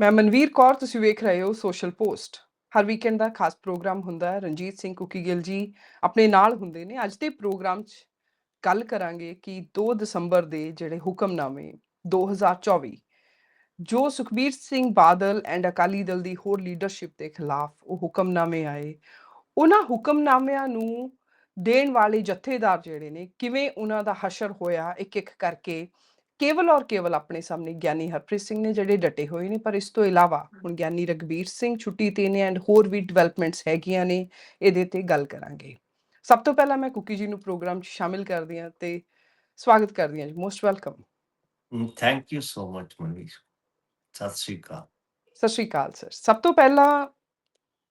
ਮੈਂ ਮਨਵੀਰ ਕੌਰ, ਤੁਸੀਂ ਵੇਖ ਰਹੇ ਹੋ ਸੋਸ਼ਲ ਪੋਸਟ ਹਰ ਵੀਕਐਂਡ ਦਾ ਖਾਸ ਪ੍ਰੋਗਰਾਮ ਹੁੰਦਾ ਹੈ। ਰਣਜੀਤ ਸਿੰਘ ਕੁਕੀ ਗਿੱਲ ਜੀ ਆਪਣੇ ਨਾਲ ਹੁੰਦੇ ਨੇ। ਅੱਜ ਦੇ ਪ੍ਰੋਗਰਾਮ 'ਚ ਗੱਲ ਕਰਾਂਗੇ ਕਿ 2 ਦਸੰਬਰ ਦੇ ਜਿਹੜੇ ਹੁਕਮਨਾਮੇ 2024 ਜੋ ਸੁਖਬੀਰ ਸਿੰਘ ਬਾਦਲ ਐਂਡ ਅਕਾਲੀ ਦਲ ਦੀ ਹੋਰ ਲੀਡਰਸ਼ਿਪ ਦੇ ਖਿਲਾਫ ਉਹ ਹੁਕਮਨਾਮੇ ਆਏ। ਉਹਨਾਂ ਹੁਕਮਨਾਮਿਆਂ ਨੂੰ ਦੇਣ ਵਾਲੇ ਜਥੇਦਾਰ ਜਿਹੜੇ ਨੇ, ਕਿਵੇਂ ਉਹਨਾਂ ਦਾ ਹਸ਼ਰ ਹੋਇਆ ਇੱਕ ਇੱਕ ਕਰਕੇ ਕੇਵਲ ਔਰ ਕੇਵਲ ਆਪਣੇ ਸਾਹਮਣੇ ਗਿਆਨੀ ਹਰਪ੍ਰੀਤ ਸਿੰਘ ਨੇ ਜਿਹੜੇ ਡਟੇ ਹੋਏ ਨੇ ਪਰ ਇਸ ਤੋਂ ਇਲਾਵਾ ਹੁਣ ਗਿਆਨੀ ਰਗਵੀਰ ਸਿੰਘ ਛੁੱਟੀ ਤੇ ਨੇ ਐਂਡ ਹੋਰ ਵੀ ਡਿਵੈਲਪਮੈਂਟਸ ਹੈਗੀਆਂ ਨੇ ਇਹਦੇ ਤੇ ਗੱਲ ਕਰਾਂਗੇ। ਸਭ ਤੋਂ ਪਹਿਲਾਂ ਮੈਂ ਕੁਕੀ ਜੀ ਨੂੰ ਪ੍ਰੋਗਰਾਮ 'ਚ ਸ਼ਾਮਿਲ ਕਰਦੀ ਹਾਂ ਤੇ ਸਵਾਗਤ ਕਰਦੀ ਹਾਂ ਜੀ। Most welcome thank you so much Manish ਸਤਿ ਸ਼੍ਰੀ ਅਕਾਲ। ਸਤਿ ਸ਼੍ਰੀ ਅਕਾਲ ਸਰ ਸਭ ਤੋਂ ਪਹਿਲਾਂ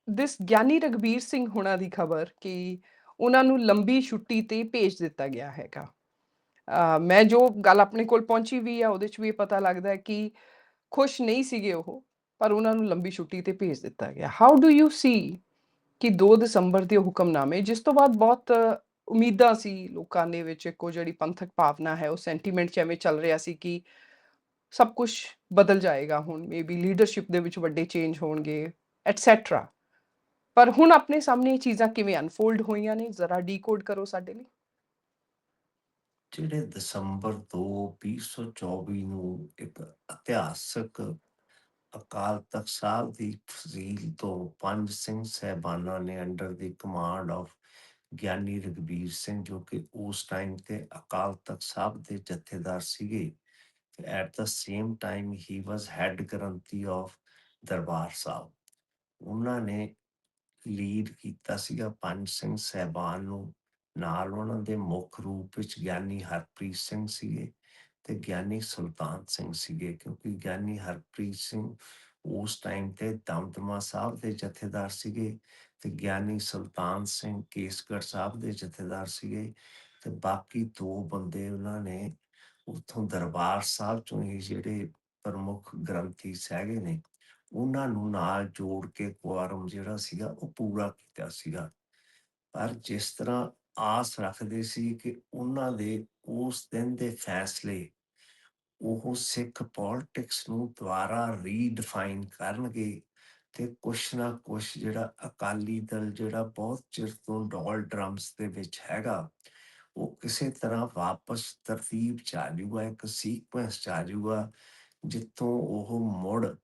ਦਿਸ ਗਿਆਨੀ ਰਗਵੀਰ ਸਿੰਘ ਹੋਣਾ ਦੀ ਖਬਰ ਕਿ ਉਹਨਾਂ ਨੂੰ ਲੰਬੀ ਛੁੱਟੀ ਤੇ ਭੇਜ ਦਿੱਤਾ ਗਿਆ ਹੈਗਾ। ਮੈਂ ਜੋ ਗੱਲ ਆਪਣੇ ਕੋਲ ਪਹੁੰਚੀ ਵੀ ਆ, ਉਹਦੇ ਚ ਵੀ ਇਹ ਪਤਾ ਲੱਗਦਾ ਹੈ ਕਿ ਖੁਸ਼ ਨਹੀਂ ਸੀਗੇ ਉਹ, ਪਰ ਉਹਨਾਂ ਨੂੰ ਲੰਬੀ ਛੁੱਟੀ ਤੇ ਭੇਜ ਦਿੱਤਾ ਗਿਆ। ਹਾਊ ਡੂ ਯੂ ਸੀ ਕਿ 2 ਦਸੰਬਰ ਦੇ ਹੁਕਮਨਾਮੇ, ਜਿਸ ਤੋਂ ਬਾਅਦ ਬਹੁਤ ਉਮੀਦਾਂ ਸੀ ਲੋਕਾਂ ਦੇ ਵਿੱਚ, ਇੱਕੋ ਜਿਹੜੀ ਪੰਥਕ ਭਾਵਨਾ ਹੈ, ਉਹ ਸੈਂਟੀਮੈਂਟ ਚ ਐਵੇਂ ਚੱਲ ਰਿਹਾ ਸੀ ਕਿ ਸਭ ਕੁਝ ਬਦਲ ਜਾਏਗਾ ਹੁਣ ਮੇਬੀ ਲੀਡਰਸ਼ਿਪ ਦੇ ਵਿੱਚ ਵੱਡੇ ਚੇਂਜ ਹੋਣਗੇ ਐਟਸੈਟਰਾ ਪਰ ਹੁਣ ਆਪਣੇ ਸਾਹਮਣੇ ਇਹ ਚੀਜ਼ਾਂ ਕਿਵੇਂ ਅਨਫੋਲਡ ਹੋਈਆਂ ਨੇ, ਜ਼ਰਾ ਡੀਕੋਡ ਕਰੋ ਸਾਡੇ ਲਈ। ਜਿਹੜੇ ਦਸੰਬਰ 2 2024 ਨੂੰ ਇੱਕ ਇਤਿਹਾਸਕ ਅਕਾਲ ਤਖਤ ਸਾਹਿਬ ਦੀ ਤਹਿਸੀਲ ਤੋਂ ਪੰਜ ਸਿੰਘ ਸਹਿਬਾਨਾਂ ਨੇ under the command of Giani Raghbir Singh ਜੋ ਕਿ ਉਸ ਟਾਈਮ ਤੇ ਅਕਾਲ ਤਖਤ ਸਾਹਿਬ ਦੇ ਜਥੇਦਾਰ ਸੀਗੇ at the same time he was head granthi of Darbar Sahib. ਉਹਨਾਂ ਨੇ ਲੀਡ ਕੀਤਾ ਸੀਗਾ ਪੰਜ ਸਿੰਘ ਸਹਿਬਾਨ ਨੂੰ ਨਾਲ ਉਹਨਾਂ ਦੇ ਮੁੱਖ ਰੂਪ ਵਿੱਚ ਗਿਆਨੀ ਹਰਪ੍ਰੀਤ ਸਿੰਘ ਸੀਗੇ ਤੇ ਗਿਆਨੀ ਸੁਲਤਾਨ ਸਿੰਘ ਸੀਗੇ, ਕਿਉਂਕਿ ਗਿਆਨੀ ਹਰਪ੍ਰੀਤ ਸਿੰਘ ਉਸ ਟਾਈਮ ਤੇ ਦਮਦਮਾ ਸਾਹਿਬ ਦੇ ਜਥੇਦਾਰ ਸੀਗੇ ਤੇ ਗਿਆਨੀ ਸੁਲਤਾਨ ਸਿੰਘ ਕੇਸਗੜ੍ਹ ਸਾਹਿਬ ਦੇ ਜਥੇਦਾਰ ਸੀਗੇ ਤੇ ਬਾਕੀ ਦੋ ਬੰਦੇ ਉਹਨਾਂ ਨੇ ਉਥੋਂ ਦਰਬਾਰ ਸਾਹਿਬ ਚੋਂ ਹੀ ਜਿਹੜੇ ਪ੍ਰਮੁੱਖ ਗ੍ਰੰਥੀ ਹੈਗੇ ਨੇ, ਉਹਨਾਂ ਨੂੰ ਨਾਲ ਜੋੜ ਕੇ ਕੁਆਰਮ ਜਿਹੜਾ ਸੀਗਾ ਉਹ ਪੂਰਾ ਕੀਤਾ ਸੀਗਾ। ਪਰ ਜਿਸ ਤਰ੍ਹਾਂ ਆਸ ਰੱਖਦੇ ਸੀ ਕਿ ਉਹਨਾਂ ਦੇ ਉਸ ਦਿਨ ਦੇ ਫੈਸਲੇ ਉਹ ਸਿੱਖ ਪੋਲਿਟਿਕਸ ਨੂੰ ਦੁਬਾਰਾ ਰੀਡਿਫਾਈਨ ਕਰਨਗੇ ਤੇ ਕੁਛ ਨਾ ਕੁਛ ਜਿਹੜਾ ਅਕਾਲੀ ਦਲ ਜਿਹੜਾ ਬਹੁਤ ਚਿਰ ਤੋਂ ਡੋਲ ਡਰਮਸ ਦੇ ਵਿੱਚ ਹੈਗਾ, ਉਹ ਕਿਸੇ ਤਰ੍ਹਾਂ ਵਾਪਸ ਤਰਤੀਬ ਚ ਆ ਜਾਊਗਾ, ਇੱਕ ਸੀਕੁਐਂਸ ਚ ਆ ਜਾਊਗਾ, ਜਿੱਥੋਂ ਉਹ ਮੁੜ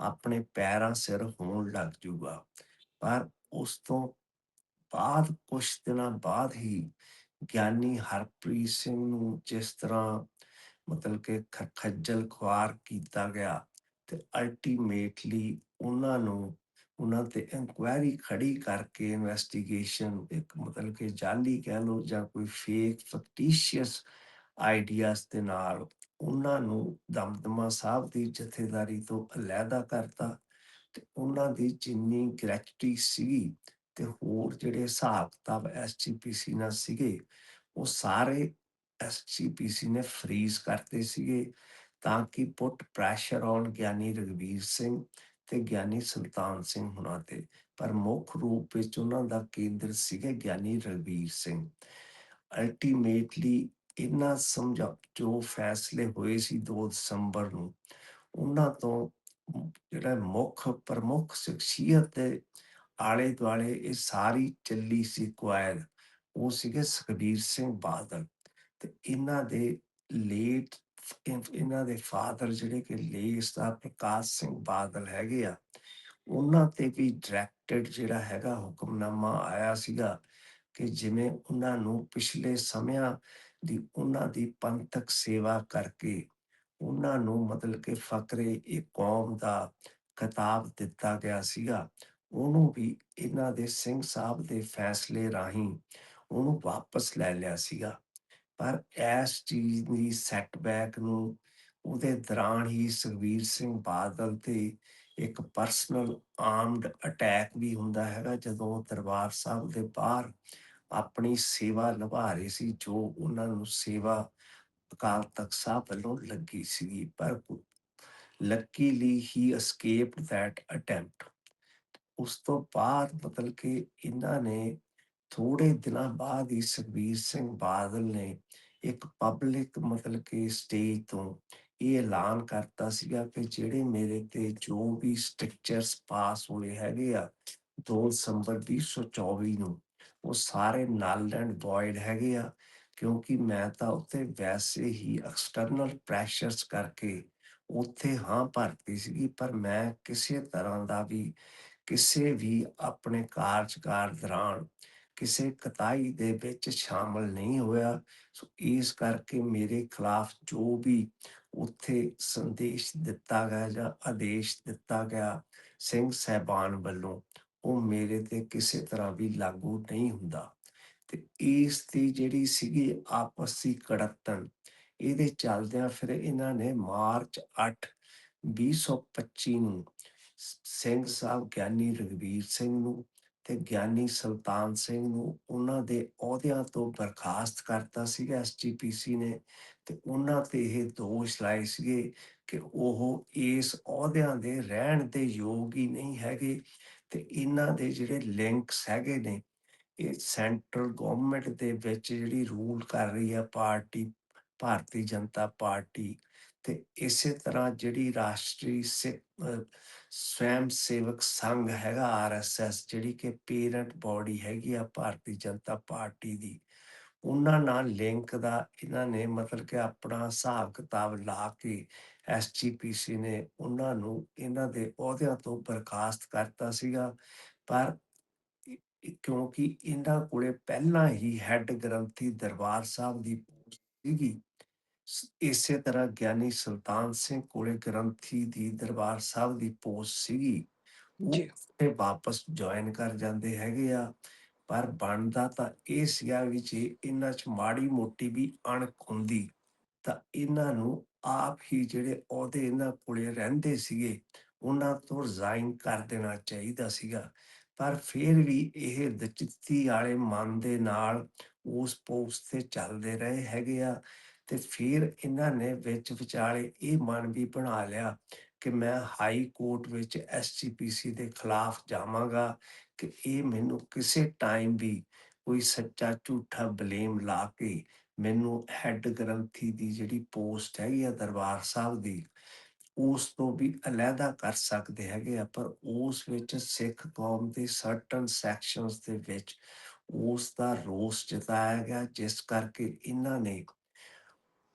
ਆਪਣੇ ਪੈਰਾਂ ਸਿਰ ਹੋਣ ਲੱਗ ਜਾਊਗਾ। ਪਰ ਉਸ ਤੋਂ ਬਾਅਦ ਕੁਛ ਦਿਨਾਂ ਬਾਅਦ ਹੀ ਗਿਆਨੀ ਹਰਪ੍ਰੀਤ ਸਿੰਘ ਨੂੰ ਜਿਸ ਤਰ੍ਹਾਂ ਮਤਲਬ ਕਿ ਖੱਜਲ ਖੁਆਰ ਕੀਤਾ ਗਿਆ ਤੇ ਅਲਟੀਮੇਟਲੀ ਉਹਨਾਂ ਨੂੰ ਉਹਨਾਂ ਤੇ ਇਨਕੁਆਇਰੀ ਖੜੀ ਕਰਕੇ ਇਨਵੈਸਟੀਗੇਸ਼ਨ ਇੱਕ ਮਤਲਬ ਕਿ ਜਾਲੀ ਕਹਿ ਲਓ ਜਾਂ ਕੋਈ ਫੇਕ ਫੈਕਟੀਸ਼ੀਅਸ ਆਈਡੀਆਸ ਦੇ ਨਾਲ ਉਹਨਾਂ ਨੂੰ ਦਮਦਮਾ ਸਾਹਿਬ ਦੀ ਜਥੇਦਾਰੀ ਤੋਂ ਅਲੱਗਾ ਕਰਤਾ ਤੇ ਉਹਨਾਂ ਦੀ ਜਿੰਨੀ ਗ੍ਰੈਚੁਟੀ ਸੀ ਤੇ ਹੋਰ ਜਿਹੜੇ ਹਿਸਾਬ ਕਿਤਾਬ ਐਸਜੀਪੀਸੀ ਨਾਲ ਸੀਗੇ, ਉਹ ਸਾਰੇ ਐਸਜੀਪੀਸੀ ਨੇ ਫਰੀਜ਼ ਕਰਤੇ ਸੀਗੇ ਤਾਂ ਕਿ put pressure on Giani Raghbir Singh ਤੇ ਗਿਆਨੀ ਸੁਲਤਾਨ ਸਿੰਘ ਹੁਣਾਂ ਤੇ। ਪਰ ਮੁੱਖ ਰੂਪ ਵਿੱਚ ਉਹਨਾਂ ਦਾ ਕੇਂਦਰ ਸੀਗਾ ਗਿਆਨੀ ਰਗਵੀਰ ਸਿੰਘ। ਅਲਟੀਮੇਟਲੀ ਇਹਨਾਂ ਸਮਝਾ, ਜੋ ਫੈਸਲੇ ਹੋਏ ਸੀ 2 ਦਸੰਬਰ ਨੂੰ, ਉਹਨਾਂ ਤੋਂ ਜਿਹੜਾ ਮੁੱਖ, ਪ੍ਰਮੁੱਖ ਸ਼ਖਸੀਅਤ ਆਲੇ ਦੁਆਲੇ ਇਹ ਸਾਰੀ ਚੱਲੀ ਸੀ ਕੁਆਇਲ ਉਹ ਸੀਗੇ ਸੁਖਬੀਰ ਸਿੰਘ ਬਾਦਲ। ਤੇ ਇਹਨਾਂ ਦੇ ਲੇਟ ਇਹਨਾਂ ਦੇ ਫਾਦਰ ਜਿਹੜੇ ਕਿ ਲੇਟ ਦਾ ਪ੍ਰਕਾਸ਼ ਸਿੰਘ ਬਾਦਲ ਹੈਗੇ ਆ, ਉਹਨਾਂ ਤੇ ਵੀ ਡਾਇਰੈਕਟਡ ਜਿਹੜਾ ਹੈਗਾ ਹੁਕਮਨਾਮਾ ਆਇਆ ਸੀਗਾ ਕਿ ਜਿਵੇਂ ਉਹਨਾਂ ਨੂੰ ਪਿਛਲੇ ਸਮਿਆਂ ਦੀ ਉਹਨਾਂ ਦੀ ਪੰਥਕ ਸੇਵਾ ਕਰਕੇ ਉਹਨਾਂ ਨੂੰ ਮਤਲਬ ਕਿ ਫਕਰੇ ਇਹ ਕੌਮ ਦਾ ਖਿਤਾਬ ਦਿੱਤਾ ਗਿਆ ਸੀਗਾ। ਉਹਨੂੰ ਵੀ ਇਹਨਾਂ ਦੇ ਸਿੰਘ ਸਾਹਿਬ ਦੇ ਫੈਸਲੇ ਰਾਹੀਂ ਉਹਨੂੰ ਵਾਪਸ ਲੈ ਲਿਆ ਸੀਗਾ। ਪਰ ਇਸ ਚੀਜ਼ ਦੀ ਸੈਟਬੈਕ ਨੂੰ ਉਹਦੇ ਦੌਰਾਨ ਹੀ ਸੁਖਬੀਰ ਸਿੰਘ ਬਾਦਲ ਤੇ ਇੱਕ ਪਰਸਨਲ ਆਰਮਡ ਅਟੈਕ ਵੀ ਹੁੰਦਾ ਹੈਗਾ, ਜਦੋਂ ਦਰਬਾਰ ਸਾਹਿਬ ਦੇ ਬਾਹਰ ਆਪਣੀ ਸੇਵਾ ਨਿਭਾ ਰਹੇ ਸੀ, ਜੋ ਉਹਨਾਂ ਨੂੰ ਸੇਵਾ ਅਕਾਲ ਤਖਤ ਸਾਹਿਬ ਵੱਲੋਂ ਲੱਗੀ ਸੀ ਪਰ ਲੱਕੀਲੀ ਹੀ escaped that attempt ਉਸ ਤੋਂ ਬਾਅਦ ਮਤਲਬ ਕਿ ਇਹਨਾਂ ਨੇ ਥੋੜੇ ਦਿਨਾਂ ਬਾਅਦ ਹੀ ਸੁਖਬੀਰ ਸਿੰਘ ਬਾਦਲ ਨੇ ਇੱਕ ਪਬਲਿਕ ਮਤਲਬ ਕਿ ਸਟੇਜ ਤੋਂ ਇਹ ਐਲਾਨ ਕਰਤਾ ਸੀਗਾ ਕਿ ਜਿਹੜੇ ਮੇਰੇ ਤੇ ਜੋ ਵੀ ਸਟ੍ਰਿਕਚਰਸ ਪਾਸ ਹੋਏ ਹੈਗੇ ਆ 2 ਦਸੰਬਰ 2024 ਨੂੰ, ਉਹ ਸਾਰੇ ਨਲ ਐਂਡ ਵੋਇਡ ਹੈਗੇ ਆ, ਕਿਉਂਕਿ ਮੈਂ ਤਾਂ ਉੱਥੇ ਵੈਸੇ ਹੀ ਐਕਸਟਰਨਲ ਪ੍ਰੈਸ਼ਰਸ ਕਰਕੇ ਉੱਥੇ ਹਾਂ ਭਰਤੀ ਸੀਗੀ, ਪਰ ਮੈਂ ਕਿਸੇ ਤਰ੍ਹਾਂ ਦਾ ਵੀ ਕਿਸੇ ਵੀ ਆਪਣੇ ਕਾਰਜਕਾਰ ਦੌਰਾਨ ਕਿਸੇ ਕਤਾਈ ਦੇ ਵਿੱਚ ਸ਼ਾਮਲ ਨਹੀਂ ਹੋਇਆ, ਸੋ ਇਸ ਕਰਕੇ ਮੇਰੇ ਖਿਲਾਫ ਜੋ ਵੀ ਉੱਥੇ ਸੰਦੇਸ਼ ਦਿੱਤਾ ਗਿਆ ਜਾਂ ਆਦੇਸ਼ ਦਿੱਤਾ ਗਿਆ ਸਿੰਘ ਸਹਿਬਾਨ ਵੱਲੋਂ, ਉਹ ਮੇਰੇ ਤੇ ਕਿਸੇ ਤਰ੍ਹਾਂ ਵੀ ਲਾਗੂ ਨਹੀਂ ਹੁੰਦਾ। ਤੇ ਇਸ ਦੀ ਜਿਹੜੀ ਸੀਗੀ ਆਪਸੀ ਕੜਤਨ ਇਹਦੇ ਚੱਲਦਿਆਂ ਫਿਰ ਇਹਨਾਂ ਨੇ ਮਾਰਚ 8 2025 ਨੂੰ ਸਿੰਘ ਸਾਹਿਬ ਗਿਆਨੀ ਰਘਵੀਰ ਸਿੰਘ ਨੂੰ ਤੇ ਗਿਆਨੀ ਸੁਲਤਾਨ ਸਿੰਘ ਨੂੰ ਉਹਨਾਂ ਦੇ ਅਹੁਦਿਆਂ ਤੋਂ ਬਰਖਾਸਤ ਕਰਤਾ ਸੀਗਾ ਐਸਜੀਪੀਸੀ ਨੇ ਤੇ ਉਹਨਾਂ ਤੇ ਇਹ ਦੋਸ਼ ਲਾਏ ਸੀਗੇ ਕਿ ਉਹ ਇਸ ਅਹੁਦਿਆਂ ਦੇ ਰਹਿਣ ਦੇ ਯੋਗ ਹੀ ਨਹੀਂ ਹੈਗੇ ਤੇ ਇਹਨਾਂ ਦੇ ਜਿਹੜੇ ਲਿੰਕਸ ਹੈਗੇ ਨੇ, ਇਹ ਸੈਂਟਰਲ ਗਵਰਨਮੈਂਟ ਦੇ ਵਿੱਚ ਜਿਹੜੀ ਰੂਲ ਕਰ ਰਹੀ ਹੈ ਪਾਰਟੀ, ਭਾਰਤੀ ਜਨਤਾ ਪਾਰਟੀ ਤੇ ਇਸੇ ਤਰ੍ਹਾਂ ਜਿਹੜੀ ਰਾਸ਼ਟਰੀ ਸਿੱਖ ਸਵੈਮ ਸੇਵਕ ਸੰਘ ਹੈਗਾ ਆਰਐਸਐਸ ਜਿਹੜੀ ਕਿ ਪੇਰੈਂਟ ਬਾਡੀ ਹੈਗੀ ਆ ਭਾਰਤੀ ਜਨਤਾ ਪਾਰਟੀ ਦੀ। ਉਹਨਾਂ ਨਾਲ ਲਿੰਕ ਦਾ ਇਹਨਾਂ ਨੇ ਮਤਲਬ ਕਿ ਆਪਣਾ ਹਿਸਾਬ ਕਿਤਾਬ ਲਾ ਕੇ ਐਸਜੀਪੀਸੀ ਨੇ ਉਹਨਾਂ ਨੂੰ ਇਹਨਾਂ ਦੇ ਅਹੁਦਿਆਂ ਤੋਂ ਬਰਖਾਸਤ ਕਰਤਾ ਸੀਗਾ। ਪਰ ਕਿਉਂਕਿ ਇਹਨਾਂ ਕੋਲੇ ਪਹਿਲਾਂ ਹੀ ਹੈੱਡ ਗ੍ਰੰਥੀ ਦਰਬਾਰ ਸਾਹਿਬ ਦੀ ਸੀਗੀ ਇਸੇ ਤਰ੍ਹਾਂ ਗਿਆਨੀ ਸੁਲਤਾਨ ਸਿੰਘ ਕੋਲੇ ਗ੍ਰੰਥੀ ਦੀ ਦਰਬਾਰ ਸਾਹਿਬ ਦੀ ਪੋਸਟ ਸੀਗੀ। ਉਹ ਜੀ। ਤੇ ਵਾਪਸ ਜੁਆਇਨ ਕਰ ਜਾਂਦੇ ਹੈਗੇ ਆ। ਪਰ ਬਣਦਾ ਤਾਂ ਇਹ ਸੀਗਾ ਵੀ ਜੇ ਇਹਨਾਂ 'ਚ ਮਾੜੀ ਮੋਟੀ ਵੀ ਅਣਖ ਹੁੰਦੀ ਤਾਂ ਇਹਨਾਂ ਨੂੰ ਆਪ ਹੀ ਜਿਹੜੇ ਅਹੁਦੇ ਇਹਨਾਂ ਕੋਲੇ ਰਹਿੰਦੇ ਸੀਗੇ ਉਹਨਾਂ ਤੋਂ ਰਿਜ਼ਾਈਨ ਕਰ ਦੇਣਾ ਚਾਹੀਦਾ ਸੀਗਾ। ਪਰ ਫਿਰ ਵੀ ਇਹ ਦਚਿੱਤੀ ਵਾਲੇ ਮਨ ਦੇ ਨਾਲ ਉਸ ਪੋਸਟ ਤੇ ਚੱਲਦੇ ਰਹੇ ਹੈਗੇ ਆ। ਤੇ ਫਿਰ ਇਹਨਾਂ ਨੇ ਵਿੱਚ ਵਿਚਾਲੇ ਇਹ ਮਨ ਵੀ ਬਣਾ ਲਿਆ ਕਿ ਮੈਂ ਹਾਈ ਕੋਰਟ ਵਿੱਚ ਐਸਜੀਪੀਸੀ ਦੇ ਖਿਲਾਫ ਜਾਵਾਂਗਾ ਕਿ ਇਹ ਮੈਨੂੰ ਕਿਸੇ ਟਾਈਮ ਵੀ ਕੋਈ ਸੱਚਾ ਝੂਠਾ ਬਲੇਮ ਲਾ ਕੇ ਮੈਨੂੰ ਹੈੱਡ ਗ੍ਰੰਥੀ ਦੀ ਜਿਹੜੀ ਪੋਸਟ ਹੈਗੀ ਆ ਦਰਬਾਰ ਸਾਹਿਬ ਦੀ, ਉਸ ਤੋਂ ਵੀ ਅਲੱਗਾ ਕਰ ਸਕਦੇ ਹੈਗੇ ਆ, ਪਰ ਉਸ ਵਿੱਚ ਸਿੱਖ ਕੌਮ ਦੇ ਸਰਟਨ ਸੈਕਸ਼ਨਸ ਦੇ ਵਿੱਚ ਉਸ ਦਾ ਰੋਸ ਜਤਾਇਆ ਗਿਆ, ਜਿਸ ਕਰਕੇ ਇਹਨਾਂ ਨੇ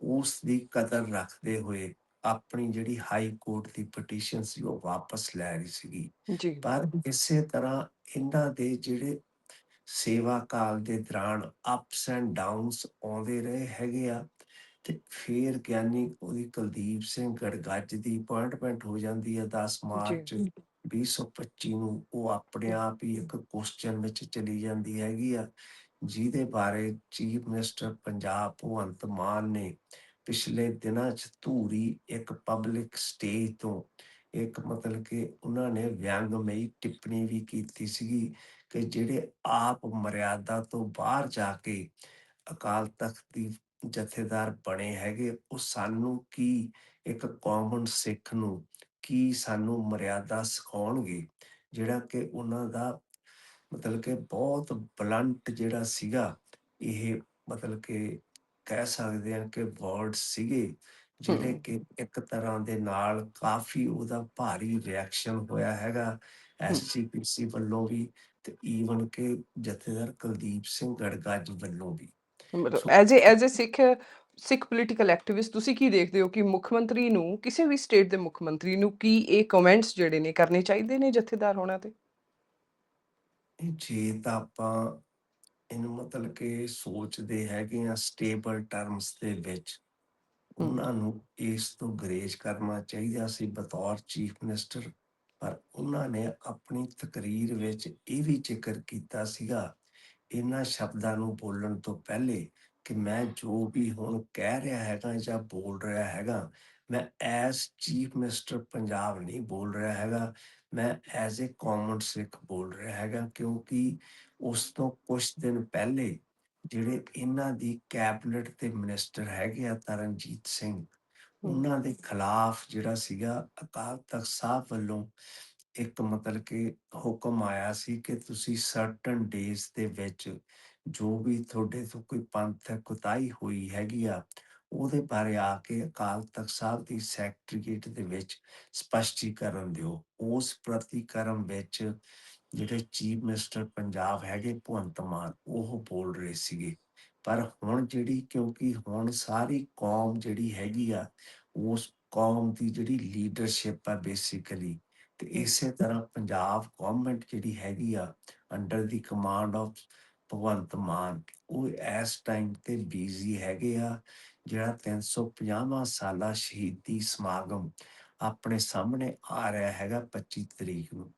ਉਸ ਦੀ ਕਦਰ ਰੱਖਦੇ ਹੋਏ ਆਪਣੀ ਜਿਹੜੀ ਹਾਈ ਕੋਰਟ ਦੀ ਪਟੀਸ਼ਨ ਸੀ ਉਹ ਵਾਪਸ ਲੈ ਰਹੀ ਸੀਗੀ। ਜੀ। ਪਰ ਇਸੇ ਤਰ੍ਹਾਂ ਇਹਨਾਂ ਦੇ ਜਿਹੜੇ ਸੇਵਾ ਕਾਲ ਦੇ ਦੌਰਾਨ ਅਪਸ ਐਂਡ ਡਾਊਨਸ ਆਉਂਦੇ ਰਹੇ ਹੈਗੇ ਆ ਤੇ ਫਿਰ ਗਿਆਨੀ ਉਹਦੀ ਕੁਲਦੀਪ ਸਿੰਘ ਗੜਗੱਜ ਦੀ ਅਪਾਇੰਟਮੈਂਟ ਹੋ ਜਾਂਦੀ ਹੈ 10 ਮਾਰਚ ਜੀ 2025 ਨੂੰ ਉਹ ਆਪਣੇ ਆਪ ਹੀ ਇੱਕ ਕੁਐਸਚਨ ਵਿੱਚ ਚਲੀ ਜਾਂਦੀ ਹੈਗੀ ਆ। ਜਿਹਦੇ ਬਾਰੇ ਚੀਫ ਮਿਨਿਸਟਰ ਪੰਜਾਬ ਭਗਵੰਤ ਮਾਨ ਨੇ ਪਿਛਲੇ ਦਿਨਾਂ 'ਚ ਧੂਰੀ ਇੱਕ ਪਬਲਿਕ ਸਟੇਜ ਤੋਂ ਇੱਕ ਮਤਲਬ ਕਿ ਉਹਨਾਂ ਨੇ ਵਿਅੰਗਮਈ ਟਿੱਪਣੀ ਵੀ ਕੀਤੀ ਸੀਗੀ ਕਿ ਜਿਹੜੇ ਆਪ ਮਰਿਆਦਾ ਤੋਂ ਬਾਹਰ ਜਾ ਕੇ ਅਕਾਲ ਤਖਤ ਦੀ ਜਥੇਦਾਰ ਬਣੇ ਹੈਗੇ, ਉਹ ਸਾਨੂੰ ਕੀ ਇੱਕ ਕਾਮਨ ਸਿੱਖ ਨੂੰ ਕੀ ਸਾਨੂੰ ਮਰਿਆਦਾ ਸਿਖਾਉਣਗੇ? ਜਿਹੜਾ ਕਿ ਉਹਨਾਂ ਦਾ ਮਤਲਬ ਕਿ ਬਹੁਤ ਬਲੰਟ ਜਿਹੜਾ ਸੀਗਾ ਇਹ ਮਤਲਬ ਕਿ ਕਹਿ ਸਕਦੇ ਆ ਕਿ ਵਰਡ ਸੀਗੇ ਜਿਹੜੇ ਕਿ ਇੱਕ ਤਰ੍ਹਾਂ ਦੇ ਨਾਲ ਕਾਫੀ ਉਹਦਾ ਭਾਰੀ ਰਿਐਕਸ਼ਨ ਹੋਇਆ ਹੈਗਾ ਐਸਜੀਪੀਸੀ ਵੱਲੋਂ ਵੀ ਤੇ ਈਵਨ ਕਿ ਜਥੇਦਾਰ ਕੁਲਦੀਪ ਸਿੰਘ ਗੜਗੱਜ ਵੱਲੋਂ ਵੀ। As a as a Sikh Sikh political activist ਤੁਸੀਂ ਕੀ ਦੇਖਦੇ ਹੋ ਕਿ ਮੁੱਖ ਮੰਤਰੀ ਨੂੰ ਕਿਸੇ ਵੀ ਸਟੇਟ ਦੇ ਮੁੱਖ ਮੰਤਰੀ ਨੂੰ ਕੀ ਇਹ ਕਮੈਂਟਸ ਜਿਹੜੇ ਨੇ ਕਰਨੇ ਚਾਹੀਦੇ ਨੇ ਜਥੇਦਾਰ ਹੋਣਾ ਤੇ? ਜੇ ਤਾਂ ਆਪਾਂ ਇਹਨੂੰ ਮਤਲਬ ਕਿ ਸੋਚਦੇ ਹੈਗੇ ਆ ਸਟੇਬਲ ਟਰਮਸ ਦੇ ਵਿੱਚ ਉਹਨਾਂ ਨੂੰ ਇਸ ਤੋਂ ਗਰੇਜ ਕਰਨਾ ਚਾਹੀਦਾ ਸੀ ਬਤੌਰ ਚੀਫ ਮਿਨਿਸਟਰ ਪਰ ਉਹਨਾਂ ਨੇ ਆਪਣੀ ਤਕਰੀਰ ਵਿੱਚ ਇਹ ਵੀ ਜ਼ਿਕਰ ਕੀਤਾ ਸੀਗਾ ਇਹਨਾਂ ਸ਼ਬਦਾਂ ਨੂੰ ਬੋਲਣ ਤੋਂ ਪਹਿਲੇ ਕਿ ਮੈਂ ਜੋ ਵੀ ਹੁਣ ਕਹਿ ਰਿਹਾ ਹੈਗਾ ਜਾਂ ਬੋਲ ਰਿਹਾ ਹੈਗਾ ਮੈਂ ਐਜ਼ ਚੀਫ ਮਿਨਿਸਟਰ ਪੰਜਾਬ ਨਹੀਂ ਬੋਲ ਰਿਹਾ ਹੈਗਾ ਮੈਂ ਐਜ਼ ਅ ਕਾਮਨ ਸਿੱਖ ਬੋਲ ਰਿਹਾ ਹੈਗਾ ਕਿਉਂਕਿ ਉਸ ਤੋਂ ਕੁਝ ਦਿਨ ਪਹਿਲੇ ਜਿਹੜੇ ਇਹਨਾਂ ਦੀ ਕੈਬਨਿਟ ਦੇ ਮਿਨਿਸਟਰ ਹੈਗੇ ਆ ਤਰਨਜੀਤ ਸਿੰਘ ਉਹਨਾਂ ਦੇ ਖਿਲਾਫ ਜਿਹੜਾ ਸੀਗਾ ਅਕਾਲ ਤਖਤ ਸਾਹਿਬ ਵੱਲੋਂ ਇੱਕ ਮਤਲਬ ਕਿ ਹੁਕਮ ਆਇਆ ਸੀ ਕਿ ਤੁਸੀਂ ਸਰਟਨ ਡੇਜ਼ ਦੇ ਵਿੱਚ ਜੋ ਵੀ ਤੁਹਾਡੇ ਤੋਂ ਕੋਈ ਪੰਥਕ ਕੁਤਾਈ ਹੋਈ ਹੈਗੀ ਆ ਉਹਦੇ ਬਾਰੇ ਆ ਕੇ ਅਕਾਲ ਤਖ਼ਤ ਸਾਹਿਬ ਦੀ ਸੈਕਟਰੀਏਟ ਦੇ ਵਿੱਚ ਸਪਸ਼ਟੀਕਰਨ ਦਿਓ। ਉਸ ਪ੍ਰਤੀਕਰਮ ਵਿੱਚ ਜਿਹੜੇ ਚੀਫ ਮਿਨਿਸਟਰ ਪੰਜਾਬ ਹੈਗੇ ਭਗਵੰਤ ਮਾਨ ਉਹ ਬੋਲ ਰਹੇ ਸੀਗੇ। ਪਰ ਹੁਣ ਜਿਹੜੀ ਕਿਉਂਕਿ ਹੁਣ ਸਾਰੀ ਕੌਮ ਜਿਹੜੀ ਹੈਗੀ ਆ, ਉਸ ਕੌਮ ਦੀ ਜਿਹੜੀ ਲੀਡਰਸ਼ਿਪ ਆ ਬੇਸਿਕਲੀ ਤੇ ਇਸੇ ਤਰ੍ਹਾਂ ਪੰਜਾਬ ਗਵਰਨਮੈਂਟ ਜਿਹੜੀ ਹੈਗੀ ਆ under the command of Bhagwant Mann ਉਹ ਇਸ ਟਾਈਮ ਤੇ ਬਿਜ਼ੀ ਹੈਗੇ ਆ। ਜਿਹੜਾ 350ਵਾਂ ਸਾਲਾ ਸ਼ਹੀਦੀ ਸਮਾਗਮ ਆਪਣੇ ਸਾਹਮਣੇ ਆ ਰਿਹਾ ਹੈਗਾ 25 ਤਰੀਕ ਨੂੰ।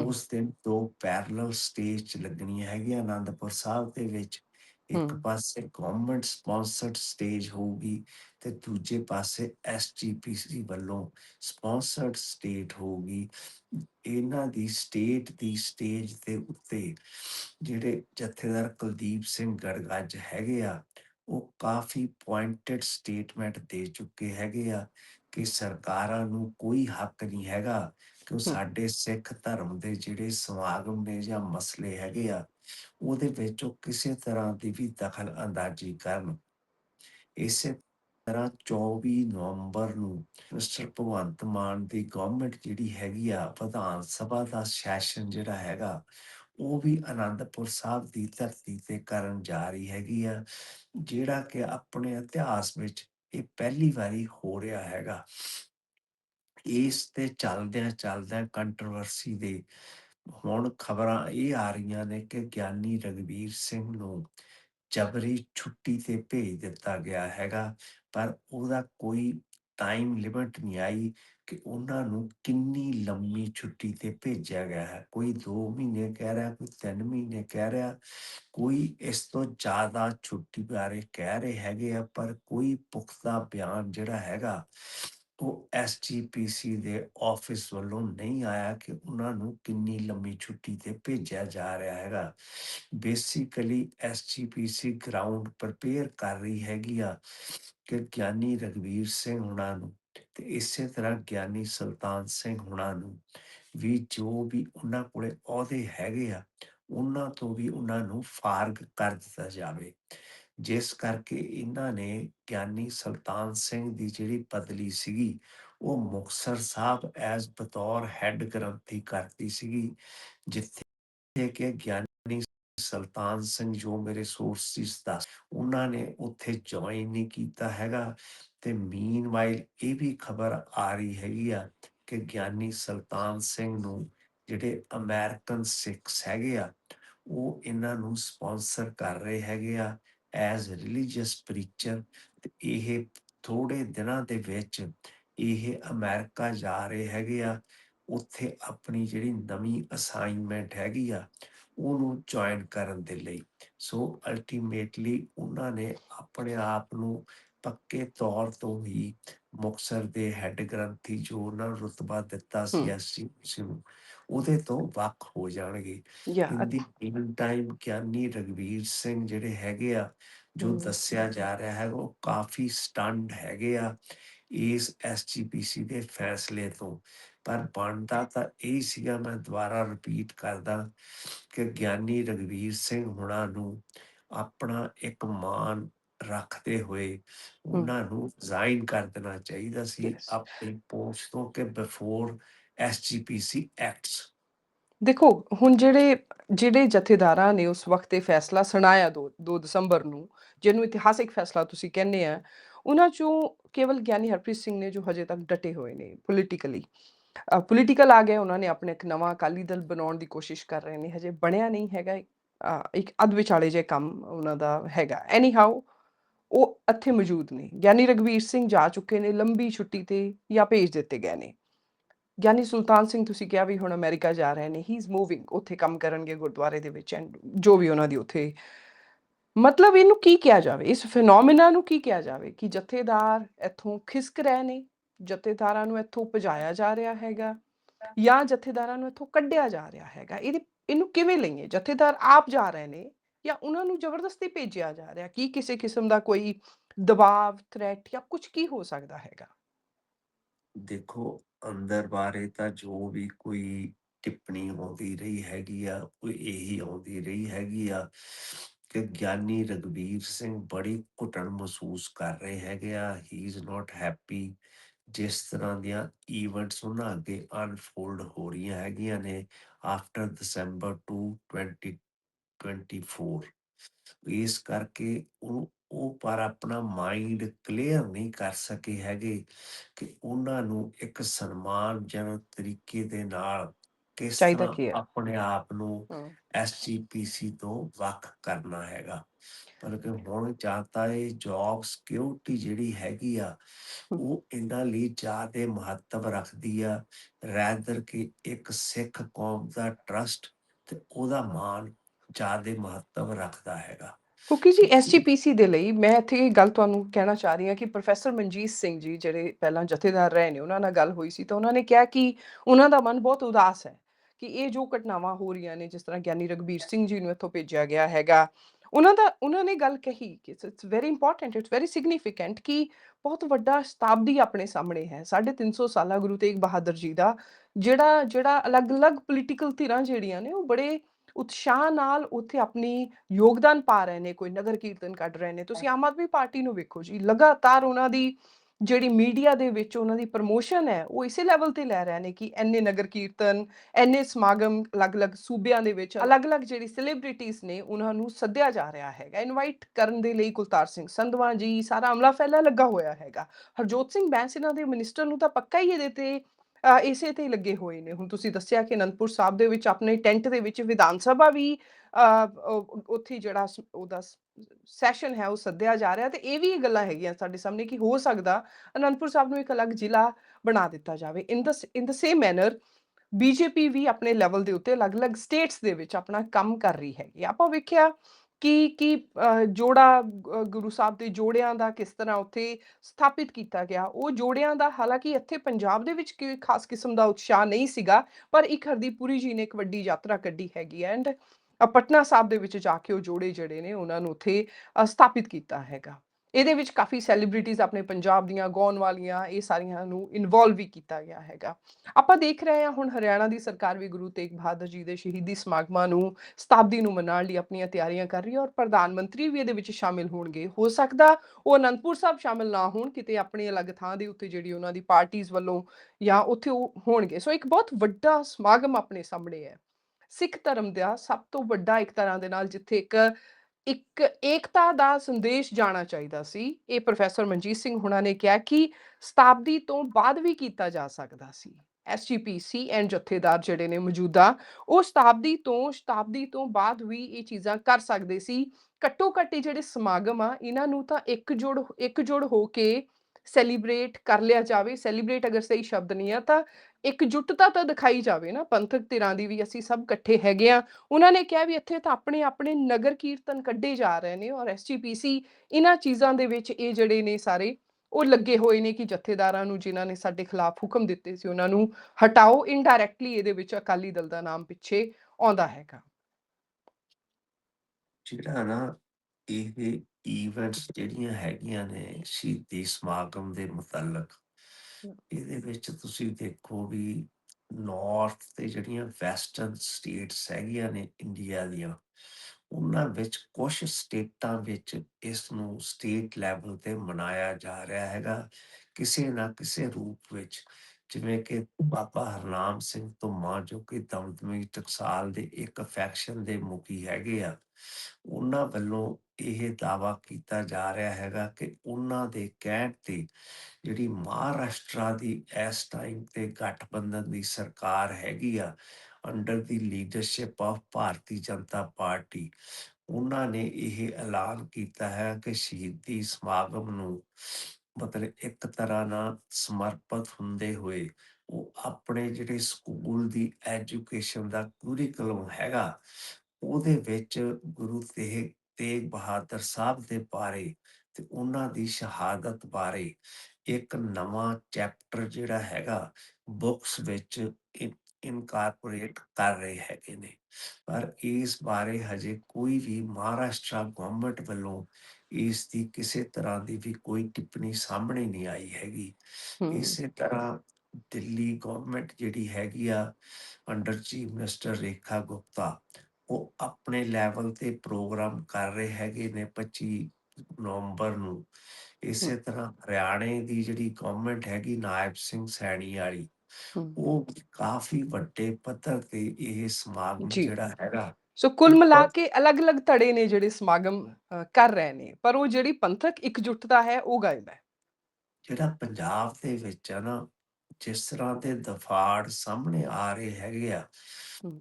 ਉਸ ਦਿਨ 2 ਪੈਰਲਲ ਸਟੇਜ ਲੱਗਣੀਆਂ ਹੈਗੀਆਂ ਅਨੰਦਪੁਰ ਸਾਹਿਬ ਦੇ ਵਿੱਚ। ਇੱਕ। ਪਾਸੇ ਗਵਰਨਮੈਂਟ ਸਪਾਂਸਰਡ ਸਟੇਜ ਹੋਊਗੀ ਤੇ ਦੂਜੇ ਪਾਸੇ ਐਸਜੀਪੀਸੀ ਵੱਲੋਂ ਸਪਾਂਸਰਡ ਸਟੇਟ ਹੋਊਗੀ। ਇਹਨਾਂ ਦੀ ਸਟੇਟ ਦੀ ਸਟੇਜ ਦੇ ਉੱਤੇ ਜਿਹੜੇ ਜਥੇਦਾਰ ਕੁਲਦੀਪ ਸਿੰਘ ਗੜਗੱਜ ਹੈਗੇ ਆ, ਉਹ ਕਾਫੀ ਪੁਆਇੰਟਡ ਸਟੇਟਮੈਂਟ ਦੇ ਚੁੱਕੇ ਹੈਗੇ ਆ ਕਿ ਸਰਕਾਰਾਂ ਨੂੰ ਕੋਈ ਹੱਕ ਨਹੀਂ ਹੈਗਾ ਕਿ ਉਹ। ਸਾਡੇ ਸਿੱਖ ਧਰਮ ਦੇ ਜਿਹੜੇ ਸਮਾਗਮ ਨੇ ਜਾਂ ਮਸਲੇ ਹੈਗੇ ਆ, ਉਹਦੇ ਵਿੱਚ ਉਹ ਕਿਸੇ ਤਰ੍ਹਾਂ ਦੀ ਵੀ ਦਖਲ ਅੰਦਾਜ਼ੀ ਕਰਨ। ਇਸੇ ਤਰ੍ਹਾਂ 24 ਨਵੰਬਰ ਨੂੰ ਮਿਸਟਰ ਭਗਵੰਤ ਮਾਨ ਦੀ ਗਵਰਨਮੈਂਟ ਜਿਹੜੀ ਹੈਗੀ ਆ, ਵਿਧਾਨ ਸਭਾ ਦਾ ਸੈਸ਼ਨ ਜਿਹੜਾ ਹੈਗਾ, ਉਹ ਵੀ ਅਨੰਦਪੁਰ ਸਾਹਿਬ ਦੀ ਧਰਤੀ ਤੇ ਕਰਨ ਜਾ ਰਹੀ ਹੈਗੀ ਆ। ਜਿਹੜਾ ਕਿ ਆਪਣੇ ਇਤਿਹਾਸ ਵਿੱਚ ਇਹ ਪਹਿਲੀ ਵਾਰੀ ਹੋ ਰਿਹਾ ਹੈਗਾ। ਇਸ ਤੇ ਚੱਲਦਿਆਂ-ਚੱਲਦਿਆਂ ਕੰਟਰੋਵਰਸੀ ਦੇ ਹੁਣ ਖਬਰਾਂ ਇਹ ਆ ਰਹੀਆਂ ਨੇ ਕਿ ਗਿਆਨੀ ਰਘਬੀਰ ਸਿੰਘ ਨੂੰ ਜਬਰੀ ਛੁੱਟੀ ਤੇ ਭੇਜ ਦਿੱਤਾ ਗਿਆ ਹੈਗਾ। ਪਰ ਉਹਦਾ ਕੋਈ ਟਾਈਮ ਲਿਮਿਟ ਨਹੀਂ ਆਈ ਕਿ ਉਹਨਾਂ ਨੂੰ ਕਿੰਨੀ ਲੰਮੀ ਛੁੱਟੀ ਤੇ ਭੇਜਿਆ ਗਿਆ ਹੈ। ਕੋਈ 2 ਮਹੀਨੇ ਕਹਿ ਰਿਹਾ, ਕੋਈ 3 ਮਹੀਨੇ ਕਹਿ ਰਿਹਾ, ਕੋਈ ਇਸ ਤੋਂ ਜ਼ਿਆਦਾ ਛੁੱਟੀ ਬਾਰੇ ਕਹਿ ਰਹੇ ਹੈਗੇ ਆ, ਪਰ ਕੋਈ ਪੁਖਤਾ ਬਿਆਨ ਜਿਹੜਾ ਹੈਗਾ, ਉਹ ਐਸਜੀਪੀਸੀ ਦੇ ਆਫਿਸ ਵੱਲੋਂ ਨਹੀਂ ਆਇਆ ਕਿ ਉਹਨਾਂ ਨੂੰ ਕਿੰਨੀ ਲੰਮੀ ਛੁੱਟੀ ਤੇ ਭੇਜਿਆ ਜਾ ਰਿਹਾ ਹੈਗਾ। ਬੇਸਿਕਲੀ ਐਸਜੀਪੀਸੀ ਗਰਾਊਂਡ ਪ੍ਰਪੇਅਰ ਕਰ ਰਹੀ ਹੈਗੀ ਆ ਕਿ ਗਿਆਨੀ ਰਘਬੀਰ ਸਿੰਘ ਹੁਣਾਂ ਨੂੰ ਤੇ ਇਸੇ ਤਰ੍ਹਾਂ ਗਿਆਨੀ ਸੁਲਤਾਨ ਸਿੰਘ ਹੁਣਾਂ ਨੂੰ ਵੀ ਜੋ ਵੀ ਉਹਨਾਂ ਕੋਲੇ ਅਹੁਦੇ ਹੈਗੇ ਆ, ਉਹਨਾਂ ਤੋਂ ਵੀ ਉਹਨਾਂ ਨੂੰ ਫਾਰਗ ਕਰ ਦਿੱਤਾ ਜਾਵੇ। ਜਿਸ ਕਰਕੇ ਇਹਨਾਂ ਨੇ ਗਿਆਨੀ ਸੁਲਤਾਨ ਸਿੰਘ ਦੀ ਜਿਹੜੀ ਬਦਲੀ ਸੀਗੀ, ਉਹ ਮੁਕਤਸਰ ਸਾਹਿਬ ਐਜ਼ ਬਤੌਰ ਹੈੱਡ ਗ੍ਰੰਥੀ ਕਰਤੀ ਸੀਗੀ। ਜਿੱਥੇ ਕਿ ਗਿਆਨੀ ਸੁਲਤਾਨ ਸਿੰਘ ਜੋ ਮੇਰੇ ਸੋਰਸਿਸ ਦੱਸ ਉਹਨਾਂ ਨੇ ਉੱਥੇ ਜੁਆਇਨ ਨਹੀਂ ਕੀਤਾ ਹੈਗਾ ਤੇ ਮੀਨਵਾਈਲ ਇਹ ਵੀ ਖਬਰ ਆ ਰਹੀ ਹੈਗੀ ਆ ਕਿ ਗਿਆਨੀ ਸੁਲਤਾਨ ਸਿੰਘ ਨੂੰ ਜਿਹੜੇ ਅਮਰੀਕਨ ਸਿੱਖਸ ਹੈਗੇ ਆ, ਉਹ ਇਹਨਾਂ ਨੂੰ ਸਪਾਂਸਰ ਕਰ ਰਹੇ ਹੈਗੇ ਆ ਐਜ਼ ਰਿਲੀਜੀਅਸ ਪ੍ਰੀਚਰ ਤੇ ਇਹ ਥੋੜੇ ਦਿਨਾਂ ਦੇ ਵਿੱਚ ਇਹ ਅਮਰੀਕਾ ਜਾ ਰਹੇ ਹੈਗੇ ਆ। ਉੱਥੇ ਆਪਣੀ ਜਿਹੜੀ ਨਵੀਂ ਅਸਾਈਨਮੈਂਟ ਹੈਗੀ ਆ, ਉਹਨੂੰ ਜੁਆਇਨ ਕਰਨ ਦੇ ਲਈ। ਸੋ ਅਲਟੀਮੇਟਲੀ ਉਹਨਾਂ ਨੇ ਆਪਣੇ ਆਪ ਨੂੰ ਪੱਕੇ ਤੌਰ ਤੋਂ ਹੀ ਮੁਕਤਸਰ ਦੇ ਹੈੱਡ ਗ੍ਰੰਥੀ ਜੋ ਉਹਨਾਂ ਨੂੰ ਰੁਤਬਾ ਦਿੱਤਾ ਸੀ ਹੂੰ। ਐਸਜੀਪੀਸੀ ਨੂੰ, ਉਹਦੇ ਤੋਂ ਵੱਖ ਹੋ ਜਾਣਗੇ। ਯਾ ਇਨ ਟਾਈਮ ਗਿਆਨੀ ਰਘਬੀਰ ਸਿੰਘ ਜਿਹੜੇ ਹੈਗੇ ਆ, ਜੋ। ਦੱਸਿਆ ਜਾ ਰਿਹਾ ਹੈ, ਉਹ ਕਾਫੀ ਸਟੰਨਡ ਹੈਗੇ ਆ ਇਸ ਐਸਜੀਪੀਸੀ ਦੇ ਫੈਸਲੇ ਤੋਂ। ਪਰ ਬਣਦਾ ਤਾਂ ਇਹ ਸੀਗਾ ਮੈਂ ਦੁਬਾਰਾ ਰਿਪੀਟ ਕਰਦਾ ਕਿ ਗਿਆਨੀ ਰਘਬੀਰ ਸਿੰਘ ਹੁਣਾਂ ਨੂੰ ਆਪਣਾ ਇੱਕ ਮਾਣ ਰੱਖਦੇ ਹੋਏ। ਉਹਨਾਂ ਨੂੰ ਰਿਜ਼ਾਈਨ ਕਰ ਦੇਣਾ ਚਾਹੀਦਾ ਸੀ। ਆਪਣੀ ਪੋਸਟ ਤੋਂ ਕਿ ਬਿਫੋਰ ਐਸਜੀਪੀਸੀ ਐਕਟਸ। ਦੇਖੋ, ਹੁਣ ਜਿਹੜੇ ਜਿਹੜੇ ਜਥੇਦਾਰਾਂ ਨੇ ਉਸ ਵਕਤ ਇਹ ਫੈਸਲਾ ਸੁਣਾਇਆ ਦੋ 2 ਦਸੰਬਰ ਨੂੰ, ਜਿਹਨੂੰ ਇਤਿਹਾਸਿਕ ਫੈਸਲਾ ਤੁਸੀਂ ਕਹਿੰਦੇ ਆ, ਉਹਨਾਂ 'ਚੋਂ ਕੇਵਲ ਗਿਆਨੀ ਹਰਪ੍ਰੀਤ ਸਿੰਘ ਨੇ ਜੋ ਹਜੇ ਤੱਕ ਡਟੇ ਹੋਏ ਨੇ ਪੋਲੀਟੀਕਲੀ। ਪੋਲੀਟੀਕਲ ਆ ਗਏ ਉਹਨਾਂ ਨੇ ਆਪਣੇ ਇੱਕ ਨਵਾਂ ਅਕਾਲੀ ਦਲ ਬਣਾਉਣ ਦੀ ਕੋਸ਼ਿਸ਼ ਕਰ ਰਹੇ ਨੇ, ਹਜੇ ਬਣਿਆ ਨਹੀਂ ਹੈਗਾ। ਇੱਕ ਅੱਧ ਵਿਚਾਲੇ ਜਿਹੇ ਕੰਮ ਉਹਨਾਂ ਦਾ ਹੈਗਾ। ਐਨੀ ਹਾਊ ਉਹ ਇੱਥੇ ਮੌਜੂਦ ਨੇ। ਗਿਆਨੀ ਰਘਬੀਰ ਸਿੰਘ ਜਾ ਚੁੱਕੇ ਨੇ ਲੰਬੀ ਛੁੱਟੀ ਤੇ ਜਾਂ ਭੇਜ ਦਿੱਤੇ ਗਏ ਨੇ। ਗਿਆਨੀ ਸੁਲਤਾਨ ਸਿੰਘ ਤੁਸੀਂ ਕਿਹਾ ਵੀ ਹੁਣ ਅਮਰੀਕਾ ਜਾ ਰਹੇ ਨੇ, ਹੀ ਇਜ਼ ਮੂਵਿੰਗ ਉੱਥੇ ਕੰਮ ਕਰਨਗੇ ਗੁਰਦੁਆਰੇ ਦੇ ਵਿੱਚ ਐਂਡ ਜੋ ਵੀ ਉਹਨਾਂ ਦੀ ਉੱਥੇ ਮਤਲਬ ਇਹਨੂੰ ਕੀ ਕਿਹਾ ਜਾਵੇ? ਇਸ ਫਿਨੋਮੀਨਾ ਨੂੰ ਕੀ ਕਿਹਾ ਜਾਵੇ ਕਿ ਜਥੇਦਾਰ ਇੱਥੋਂ ਖਿਸਕ ਰਹੇ ਨੇ, ਜਥੇਦਾਰਾਂ ਨੂੰ ਇੱਥੋਂ ਭਜਾਇਆ ਜਾ ਰਿਹਾ ਹੈਗਾ ਜਾਂ ਜਥੇਦਾਰਾਂ ਨੂੰ ਇੱਥੋਂ ਕੱਢਿਆ ਜਾ ਰਿਹਾ ਹੈਗਾ। ਇਹਦੇ ਇਹਨੂੰ ਕਿਵੇਂ ਲਈਏ? ਜਥੇਦਾਰ ਆਪ ਜਾ ਰਹੇ ਨੇ ਜਾਂ ਉਹਨਾਂ ਨੂੰ ਜ਼ਬਰਦਸਤੀ ਭੇਜਿਆ ਜਾ ਰਿਹਾ? ਕੀ ਕਿਸੇ ਕਿਸਮ ਦਾ ਕੋਈ ਦਬਾਅ, ਥ੍ਰੈਟ ਜਾਂ ਕੁਛ ਕੀ ਹੋ ਸਕਦਾ ਹੈਗਾ? ਦੇਖੋ, ਅੰਦਰ ਬਾਰੇ ਤਾਂ ਜੋ ਵੀ ਕੋਈ ਟਿੱਪਣੀ ਆਉਂਦੀ ਰਹੀ ਹੈਗੀ ਆ, ਕੋਈ ਇਹੀ ਆਉਂਦੀ ਰਹੀ ਹੈਗੀ ਆ ਕਿ ਗਿਆਨੀ ਰਘਬੀਰ ਸਿੰਘ ਬੜੀ ਘੁਟਣ ਮਹਿਸੂਸ ਕਰ ਰਹੇ ਹੈਗੇ ਆ ਹੀ ਇਜ਼ ਨਾਟ ਹੈਪੀ ਜਿਸ ਤਰ੍ਹਾਂ ਦੀਆਂ ਇਵੈਂਟਸ ਉਹਨਾਂ ਅੱਗੇ ਅਨਫੋਲਡ ਹੋ ਰਹੀਆਂ ਹੈਗੀਆਂ ਨੇ ਆਫਟਰ ਦਸੰਬਰ 2 2024 ਇਸ ਕਰਕੇ ਉਹ ਉਹ ਪਰ ਆਪਣਾ ਮਾਈਂਡ ਕਲੀਅਰ ਨਹੀਂ ਕਰ ਸਕੇ ਹੈਗੇ ਕਿ ਉਹਨਾਂ ਨੂੰ ਇੱਕ ਸਨਮਾਨਜਨਕ ਤਰੀਕੇ ਦੇ ਨਾਲ ਕਿਸ ਚਾਹੀਦਾ ਤਰ੍ਹਾਂ ਕੀ ਹੈ? ਆਪਣੇ ਆਪ ਨੂੰ ਹਮ, ਐਸਜੀਪੀਸੀ ਤੋਂ ਵੱਖ ਕਰਨਾ ਹੈਗਾ। ਬਲਕਿ ਹੁਣ ਜਾਂ ਤਾਂ ਇਹ ਜੌਬ ਸਿਕਿਉਰਿਟੀ ਜਿਹੜੀ ਹੈਗੀ ਆ ਉਹ ਇਹਨਾਂ ਲਈ ਜ਼ਿਆਦਾ ਮਹੱਤਵ ਰੱਖਦੀ ਆ ਰੈਦਰ ਕਿ ਇੱਕ ਸਿੱਖ ਕੌਮ ਦਾ ਟਰਸਟ ਤੇ ਉਹਦਾ ਮਾਣ ਜ਼ਿਆਦਾ ਮਹੱਤਵ ਰੱਖਦਾ ਹੈਗਾ। ਕਿਉਂਕਿ ਜੀ ਐਸਜੀਪੀਸੀ ਦੇ ਲਈ ਮੈਂ ਇੱਥੇ ਇਹ ਗੱਲ ਤੁਹਾਨੂੰ ਕਹਿਣਾ ਚਾਹ ਰਹੀ ਹਾਂ ਕਿ ਪ੍ਰੋਫੈਸਰ ਮਨਜੀਤ ਸਿੰਘ ਜੀ ਜਿਹੜੇ ਪਹਿਲਾਂ ਜਥੇਦਾਰ ਰਹੇ ਨੇ ਉਹਨਾਂ ਨਾਲ ਗੱਲ ਹੋਈ ਸੀ ਤਾਂ ਉਹਨਾਂ ਨੇ ਕਿਹਾ ਕਿ ਉਹਨਾਂ ਦਾ ਮਨ ਬਹੁਤ ਉਦਾਸ ਹੈ। ਕਿ ਇਹ ਜੋ ਘਟਨਾਵਾਂ ਹੋ ਰਹੀਆਂ ਨੇ ਜਿਸ ਤਰ੍ਹਾਂ ਗਿਆਨੀ ਰਘਬੀਰ ਸਿੰਘ ਜੀ ਨੂੰ ਇੱਥੋਂ ਭੇਜਿਆ ਗਿਆ ਹੈਗਾ ਉਹਨਾਂ ਦਾ ਉਹਨਾਂ ਨੇ ਗੱਲ ਕਹੀ ਕਿ it's very important it's very significant ਕਿ ਬਹੁਤ ਵੱਡਾ ਸ਼ਤਾਬਦੀ ਆਪਣੇ ਸਾਹਮਣੇ ਹੈ। 350 ਸਾਲਾ ਗੁਰੂ ਤੇਗ ਬਹਾਦਰ ਜੀ ਦਾ ਜਿਹੜਾ ਜਿਹੜਾ ਅਲੱਗ-ਅਲੱਗ ਪੋਲੀਟੀਕਲ ਧਿਰਾਂ ਜਿਹੜੀਆਂ ਨੇ ਉਹ ਬੜੇ ਉਤਸ਼ਾਹ ਨਾਲ ਉੱਥੇ ਆਪਣੀ ਯੋਗਦਾਨ ਪਾ ਰਹੇ ਨੇ ਕੋਈ ਨਗਰ ਕੀਰਤਨ ਕੱਢ ਰਹੇ ਨੇ। ਤੁਸੀਂ ਆਮ ਆਦਮੀ ਪਾਰਟੀ ਨੂੰ ਵੇਖੋ ਜੀ ਲਗਾਤਾਰ ਉਹਨਾਂ ਦੀ ਜਿਹੜੀ ਮੀਡੀਆ ਦੇ ਵਿੱਚ ਉਹਨਾਂ ਦੀ ਪ੍ਰਮੋਸ਼ਨ ਹੈ, ਉਹ ਇਸੇ ਲੈਵਲ ਤੇ ਲੈ ਰਹੇ ਨੇ ਕਿ ਐਨੇ ਨਗਰ ਕੀਰਤਨ ਐਨੇ ਸਮਾਗਮ ਅਲੱਗ-ਅਲੱਗ ਸੂਬਿਆਂ ਦੇ ਵਿੱਚ ਅਲੱਗ-ਅਲੱਗ ਜਿਹੜੀ ਸੈਲੀਬ੍ਰਿਟੀਜ਼ ਨੇ ਉਹਨਾਂ ਨੂੰ ਸੱਦਿਆ ਜਾ ਰਿਹਾ ਹੈਗਾ। ਇਨਵਾਈਟ ਕਰਨ ਦੇ ਲਈ ਕੁਲਤਾਰ ਸਿੰਘ ਸੰਧਵਾ ਜੀ, ਸਾਰਾ ਅਮਲਾ ਫੈਲਾ ਲੱਗਾ ਹੋਇਆ ਹੈਗਾ। ਹਰਜੋਤ ਸਿੰਘ ਬੈਂਸ ਇਹਨਾਂ ਦੇ ਮਿਨਿਸਟਰ ਨੂੰ ਤਾਂ ਪੱਕਾ ਹੀ ਇਹਦੇ ਤੇ ਇਸੇ ਤੇ ਲੱਗੇ ਹੋਏ ਨੇ। ਹੁਣ ਤੁਸੀਂ ਦੱਸਿਆ ਕਿ ਅਨੰਦਪੁਰ ਸਾਹਿਬ ਦੇ ਵਿੱਚ ਆਪਣੇ ਟੈਂਟ ਦੇ ਵਿੱਚ ਵਿਧਾਨ ਸਭਾ ਵੀ ਉੱਥੇ ਜਿਹੜਾ ਉਹਦਾ ਸੈਸ਼ਨ ਹੈ, ਉਹ ਸੱਦਿਆ ਜਾ ਰਿਹਾ ਤੇ ਇਹ ਵੀ ਗੱਲਾਂ ਹੈਗੀਆਂ ਸਾਡੇ ਸਾਹਮਣੇ ਕਿ ਹੋ ਸਕਦਾ ਅਨੰਦਪੁਰ ਸਾਹਿਬ ਨੂੰ ਇੱਕ ਅਲੱਗ ਜ਼ਿਲ੍ਹਾ ਬਣਾ ਦਿੱਤਾ ਜਾਵੇ। In the in the same manner BJP ਵੀ ਆਪਣੇ ਲੈਵਲ ਦੇ ਉੱਤੇ ਅਲੱਗ-ਅਲੱਗ ਸਟੇਟਸ ਦੇ ਵਿੱਚ ਆਪਣਾ ਕੰਮ ਕਰ ਰਹੀ ਹੈਗੀ। ਆਪਾਂ ਵੇਖਿਆ ਕਿ ਕਿ ਜੋੜਾ ਗੁਰੂ ਸਾਹਿਬ ਦੇ ਜੋੜਿਆਂ ਦਾ ਕਿਸ ਤਰ੍ਹਾਂ ਉੱਥੇ ਸਥਾਪਿਤ ਕੀਤਾ ਗਿਆ। ਉਹ ਜੋੜਿਆਂ ਦਾ ਹਾਲਾਂਕਿ ਇੱਥੇ ਪੰਜਾਬ ਦੇ ਵਿੱਚ ਕੋਈ ਖਾਸ ਕਿਸਮ ਦਾ ਉਤਸ਼ਾਹ ਨਹੀਂ ਸੀਗਾ, ਪਰ ਇੱਕ ਹਰਦੀਪੁਰੀ ਜੀ ਨੇ ਇੱਕ ਵੱਡੀ ਯਾਤਰਾ ਕੱਢੀ ਹੈਗੀ। ਐਂਡ ਪਟਨਾ ਸਾਹਿਬ ਦੇ ਵਿੱਚ ਜਾ ਕੇ ਉਹ ਜੋੜੇ ਜਿਹੜੇ ਨੇ, ਉਹਨਾਂ ਨੂੰ ਉੱਥੇ ਸਥਾਪਿਤ ਕੀਤਾ ਹੈਗਾ। ਇਹਦੇ ਵਿੱਚ ਕਾਫੀ ਸੈਲੀਬ੍ਰਿਟੀਜ਼ ਆਪਣੇ ਪੰਜਾਬ ਦੀਆਂ, ਗਾਉਣ ਵਾਲੀਆਂ, ਇਹ ਸਾਰੀਆਂ ਨੂੰ ਇਨਵੋਲਵ ਵੀ ਕੀਤਾ ਗਿਆ ਹੈਗਾ। ਆਪਾਂ ਦੇਖ ਰਹੇ ਹਾਂ, ਹੁਣ ਹਰਿਆਣਾ ਦੀ ਸਰਕਾਰ ਵੀ ਗੁਰੂ ਤੇਗ ਬਹਾਦਰ ਜੀ ਦੇ ਸ਼ਹੀਦੀ ਸਮਾਗਮਾਂ ਨੂੰ, ਸ਼ਤਾਬਦੀ ਨੂੰ ਮਨਾਉਣ ਲਈ ਆਪਣੀਆਂ ਤਿਆਰੀਆਂ ਕਰ ਰਹੀ ਹੈ ਔਰ ਪ੍ਰਧਾਨ ਮੰਤਰੀ ਵੀ ਇਹਦੇ ਵਿੱਚ ਸ਼ਾਮਿਲ ਹੋਣਗੇ। ਹੋ ਸਕਦਾ ਉਹ ਅਨੰਦਪੁਰ ਸਾਹਿਬ ਸ਼ਾਮਿਲ ਨਾ ਹੋਣ, ਕਿਤੇ ਆਪਣੀ ਅਲੱਗ ਥਾਂ ਦੇ ਉੱਤੇ ਜਿਹੜੀ ਉਹਨਾਂ ਦੀ ਪਾਰਟੀਆਂ ਵੱਲੋਂ ਜਾਂ ਉੱਥੇ ਉਹ ਹੋਣਗੇ। ਸੋ ਇੱਕ ਬਹੁਤ ਵੱਡਾ ਸਮਾਗਮ ਆਪਣੇ ਸਾਹਮਣੇ ਹੈ। ਸਿੱਖ ਧਰਮ ਦਾ ਸਭ ਤੋਂ ਵੱਡਾ ਇੱਕ ਤਰ੍ਹਾਂ ਦੇ ਨਾਲ ਜਿੱਥੇ ਇੱਕ ਇੱਕ ਏਕਤਾ ਦਾ ਸੰਦੇਸ਼ ਜਾਣਾ ਚਾਹੀਦਾ ਸੀ। ਇਹ ਪ੍ਰੋਫੈਸਰ ਮਨਜੀਤ ਸਿੰਘ ਹੁਣਾਂ ਨੇ ਕਿਹਾ ਕਿ ਸ਼ਤਾਬਦੀ ਤੋਂ ਬਾਅਦ ਵੀ ਕੀਤਾ ਜਾ ਸਕਦਾ ਸੀ। ਐਸਜੀਪੀਸੀ ਐਂਡ ਜਥੇਦਾਰ ਜਿਹੜੇ ਨੇ ਮੌਜੂਦਾ, ਉਹ ਸ਼ਤਾਬਦੀ ਤੋਂ ਸ਼ਤਾਬਦੀ ਤੋਂ ਬਾਅਦ ਵੀ ਇਹ ਚੀਜ਼ਾਂ ਕਰ ਸਕਦੇ ਸੀ। ਘੱਟੋ ਘੱਟ ਇਹ ਜਿਹੜੇ ਸਮਾਗਮ ਆ, ਇਹਨਾਂ ਨੂੰ ਤਾਂ ਇਕਜੁੜ ਇਕਜੁੜ ਹੋ ਕੇ ਸੈਲੀਬ੍ਰੇਟ ਕਰ ਲਿਆ ਜਾਵੇ। ਸੈਲੀਬ੍ਰੇਟ ਅਗਰ ਸਹੀ ਸ਼ਬਦ ਨਹੀਂ ਆ, ਤਾਂ ਇਕਜੁੱਟਤਾ ਤਾਂ ਦਿਖਾਈ ਜਾਵੇ ਨਾ, ਪੰਥਕ ਧਿਰਾਂ ਦੀ ਵੀ ਅਸੀਂ ਸਭ ਇਕੱਠੇ ਹੈਗੇ ਆ ਉਹਨਾਂ ਨੇ ਕਿਹਾ ਵੀ ਇੱਥੇ ਤਾਂ ਆਪਣੇ ਆਪਣੇ ਨਗਰ ਕੀਰਤਨ ਕੱਢੇ ਜਾ ਰਹੇ ਨੇ ਔਰ ਐਸਜੀਪੀਸੀ ਇਹਨਾਂ ਚੀਜ਼ਾਂ ਦੇ ਵਿੱਚ ਇਹ ਜਿਹੜੇ ਨੇ ਸਾਰੇ, ਉਹ ਲੱਗੇ ਹੋਏ ਨੇ ਕਿ ਜਥੇਦਾਰਾਂ ਨੂੰ, ਜਿਨ੍ਹਾਂ ਨੇ ਸਾਡੇ ਖਿਲਾਫ ਹੁਕਮ ਦਿੱਤੇ ਸੀ, ਉਹਨਾਂ ਨੂੰ ਹਟਾਓ। ਇਨਡਾਇਰੈਕਟਲੀ ਇਹਦੇ ਵਿੱਚ ਅਕਾਲੀ ਦਲ ਦਾ ਨਾਮ ਪਿੱਛੇ ਆਉਂਦਾ ਹੈਗਾ। ਜਿਹੜਾ ਨਾ ਇਹ ਇਵੈਂਟਸ ਜਿਹੜੀਆਂ ਹੈਗੀਆਂ ਨੇ ਸ਼ਹੀਦੀ ਸਮਾਗਮ ਦੇ ਮੁਤਲਕ ਇਹਦੇ ਵਿੱਚ ਤੁਸੀਂ ਦੇਖੋ ਵੀ ਨਾਰਥ ਤੇ ਜਿਹੜੀਆਂ ਵੈਸਟਰਨ ਸਟੇਟਸ ਹੈਗੀਆਂ ਨੇ ਇੰਡੀਆ ਦੀਆਂ, ਉਹਨਾਂ ਵਿੱਚ ਕੁਝ ਸਟੇਟਾਂ ਵਿੱਚ ਇਸ ਨੂੰ ਸਟੇਟ ਲੈਵਲ ਤੇ ਮਨਾਇਆ ਜਾ ਰਿਹਾ ਹੈਗਾ, ਕਿਸੇ ਨਾ ਕਿਸੇ ਰੂਪ ਵਿੱਚ। ਜਿਵੇਂ ਕਿ ਬਾਬਾ ਹਰਨਾਮ ਸਿੰਘ ਧੁੰਮਾ, ਜੋ ਕਿ ਦਮਦਮੀ ਟਕਸਾਲ ਦੇ ਇੱਕ ਫੈਕਸ਼ਨ ਦੇ ਮੁਖੀ ਹੈਗੇ ਆ, ਉਹਨਾਂ ਵੱਲੋਂ ਇਹ ਦਾਵਾ ਕੀਤਾ ਜਾ ਰਿਹਾ ਹੈਗਾ ਕਿ ਉਹਨਾਂ ਦੇ ਕਹਿਣ ਤੇ ਜਿਹੜੀ ਮਹਾਰਾਸ਼ਟਰ ਦੀ ਇਸ ਟਾਈਮ ਤੇ ਗਠਬੰਧਨ ਦੀ ਸਰਕਾਰ ਹੈਗੀ ਆ under the leadership of Bharatiya Janata Party, ਉਹਨਾਂ ਨੇ ਇਹ ਐਲਾਨ ਕੀਤਾ ਹੈ ਕਿ ਸ਼ਹੀਦੀ ਸਮਾਗਮ ਨੂੰ ਮਤਲਬ ਇੱਕ ਤਰ੍ਹਾਂ ਨਾਲ ਸਮਰਪਿਤ ਹੁੰਦੇ ਹੋਏ, ਉਹ ਆਪਣੇ ਜਿਹੜੇ ਸਕੂਲ ਦੀ ਐਜੂਕੇਸ਼ਨ ਦਾ ਕੁਰਿਕੁਲਮ ਹੈਗਾ, ਉਹਦੇ ਵਿੱਚ ਗੁਰੂ ਤੇਗ ਤੇਗ ਬਹਾਦਰ ਸਾਹਿਬ ਦੇ ਬਾਰੇ ਤੇ ਉਹਨਾਂ ਦੀ ਸ਼ਹਾਦਤ ਬਾਰੇ ਇੱਕ ਨਵਾਂ ਚੈਪਟਰ ਜਿਹੜਾ ਹੈਗਾ ਬੁక్స్ ਵਿੱਚ ਇਨਕਾਰਪੋਰੇਟ ਕਰ ਰਹੇ ਹੈਗੇ ਨੇ। ਪਰ ਇਸ ਬਾਰੇ ਹਜੇ ਕੋਈ ਵੀ ਮਹਾਰਾਸ਼ਟਰ ਗਵਰਨਮੈਂਟ ਵੱਲੋਂ ਇਸ ਦੀ ਕਿਸੇ ਤਰ੍ਹਾਂ ਦੀ ਵੀ ਕੋਈ ਟਿੱਪਣੀ ਸਾਹਮਣੇ ਨਹੀਂ ਆਈ ਹੈਗੀ। ਇਸੇ ਤਰ੍ਹਾਂ ਦਿੱਲੀ ਗਵਰਨਮੈਂਟ ਜਿਹੜੀ ਹੈਗੀ ਆ under chief minister Rekha Gupta ਉਹ ਆਪਣੇ ਲੈਵਲ ਤੇ ਪ੍ਰੋਗਰਾਮ ਕਰ ਰਹੇ ਹੈਗੇ ਨੇ 25 ਨਵੰਬਰ ਨੂੰ। ਇਸੇ ਤਰ੍ਹਾਂ ਹਰਿਆਣੇ ਦੀ ਜਿਹੜੀ ਗਵਰਨਮੈਂਟ ਹੈਗੀ ਨਾਇਬ ਸਿੰਘ ਸੈਣੀ ਵਾਲੀ ਹੂੰ। ਉਹ ਕਾਫੀ ਵੱਡੇ ਪੱਧਰ ਤੇ ਇਹ ਸਮਾਗਮ ਜੀ। ਜਿਹੜਾ ਹੈਗਾ ਸੋ ਕੁੱਲ ਮਿਲਾ ਕੇ ਅਲੱਗ-ਅਲੱਗ ਧੜੇ ਨੇ ਜਿਹੜੇ ਸਮਾਗਮ ਅ, ਕਰ ਰਹੇ ਨੇ ਪਰ ਉਹ ਜਿਹੜੀ ਪੰਥਕ ਇਕਜੁੱਟਤਾ ਹੈ ਉਹ ਗਾਇਬ ਹੈ। ਜਿਹੜਾ ਪੰਜਾਬ ਦੇ ਵਿੱਚ ਆ ਨਾ ਜਿਸ ਤਰ੍ਹਾਂ ਦੇ ਦਫਾੜ ਸਾਹਮਣੇ ਆ ਰਹੇ ਹੈਗੇ ਆ ਹੂੰ।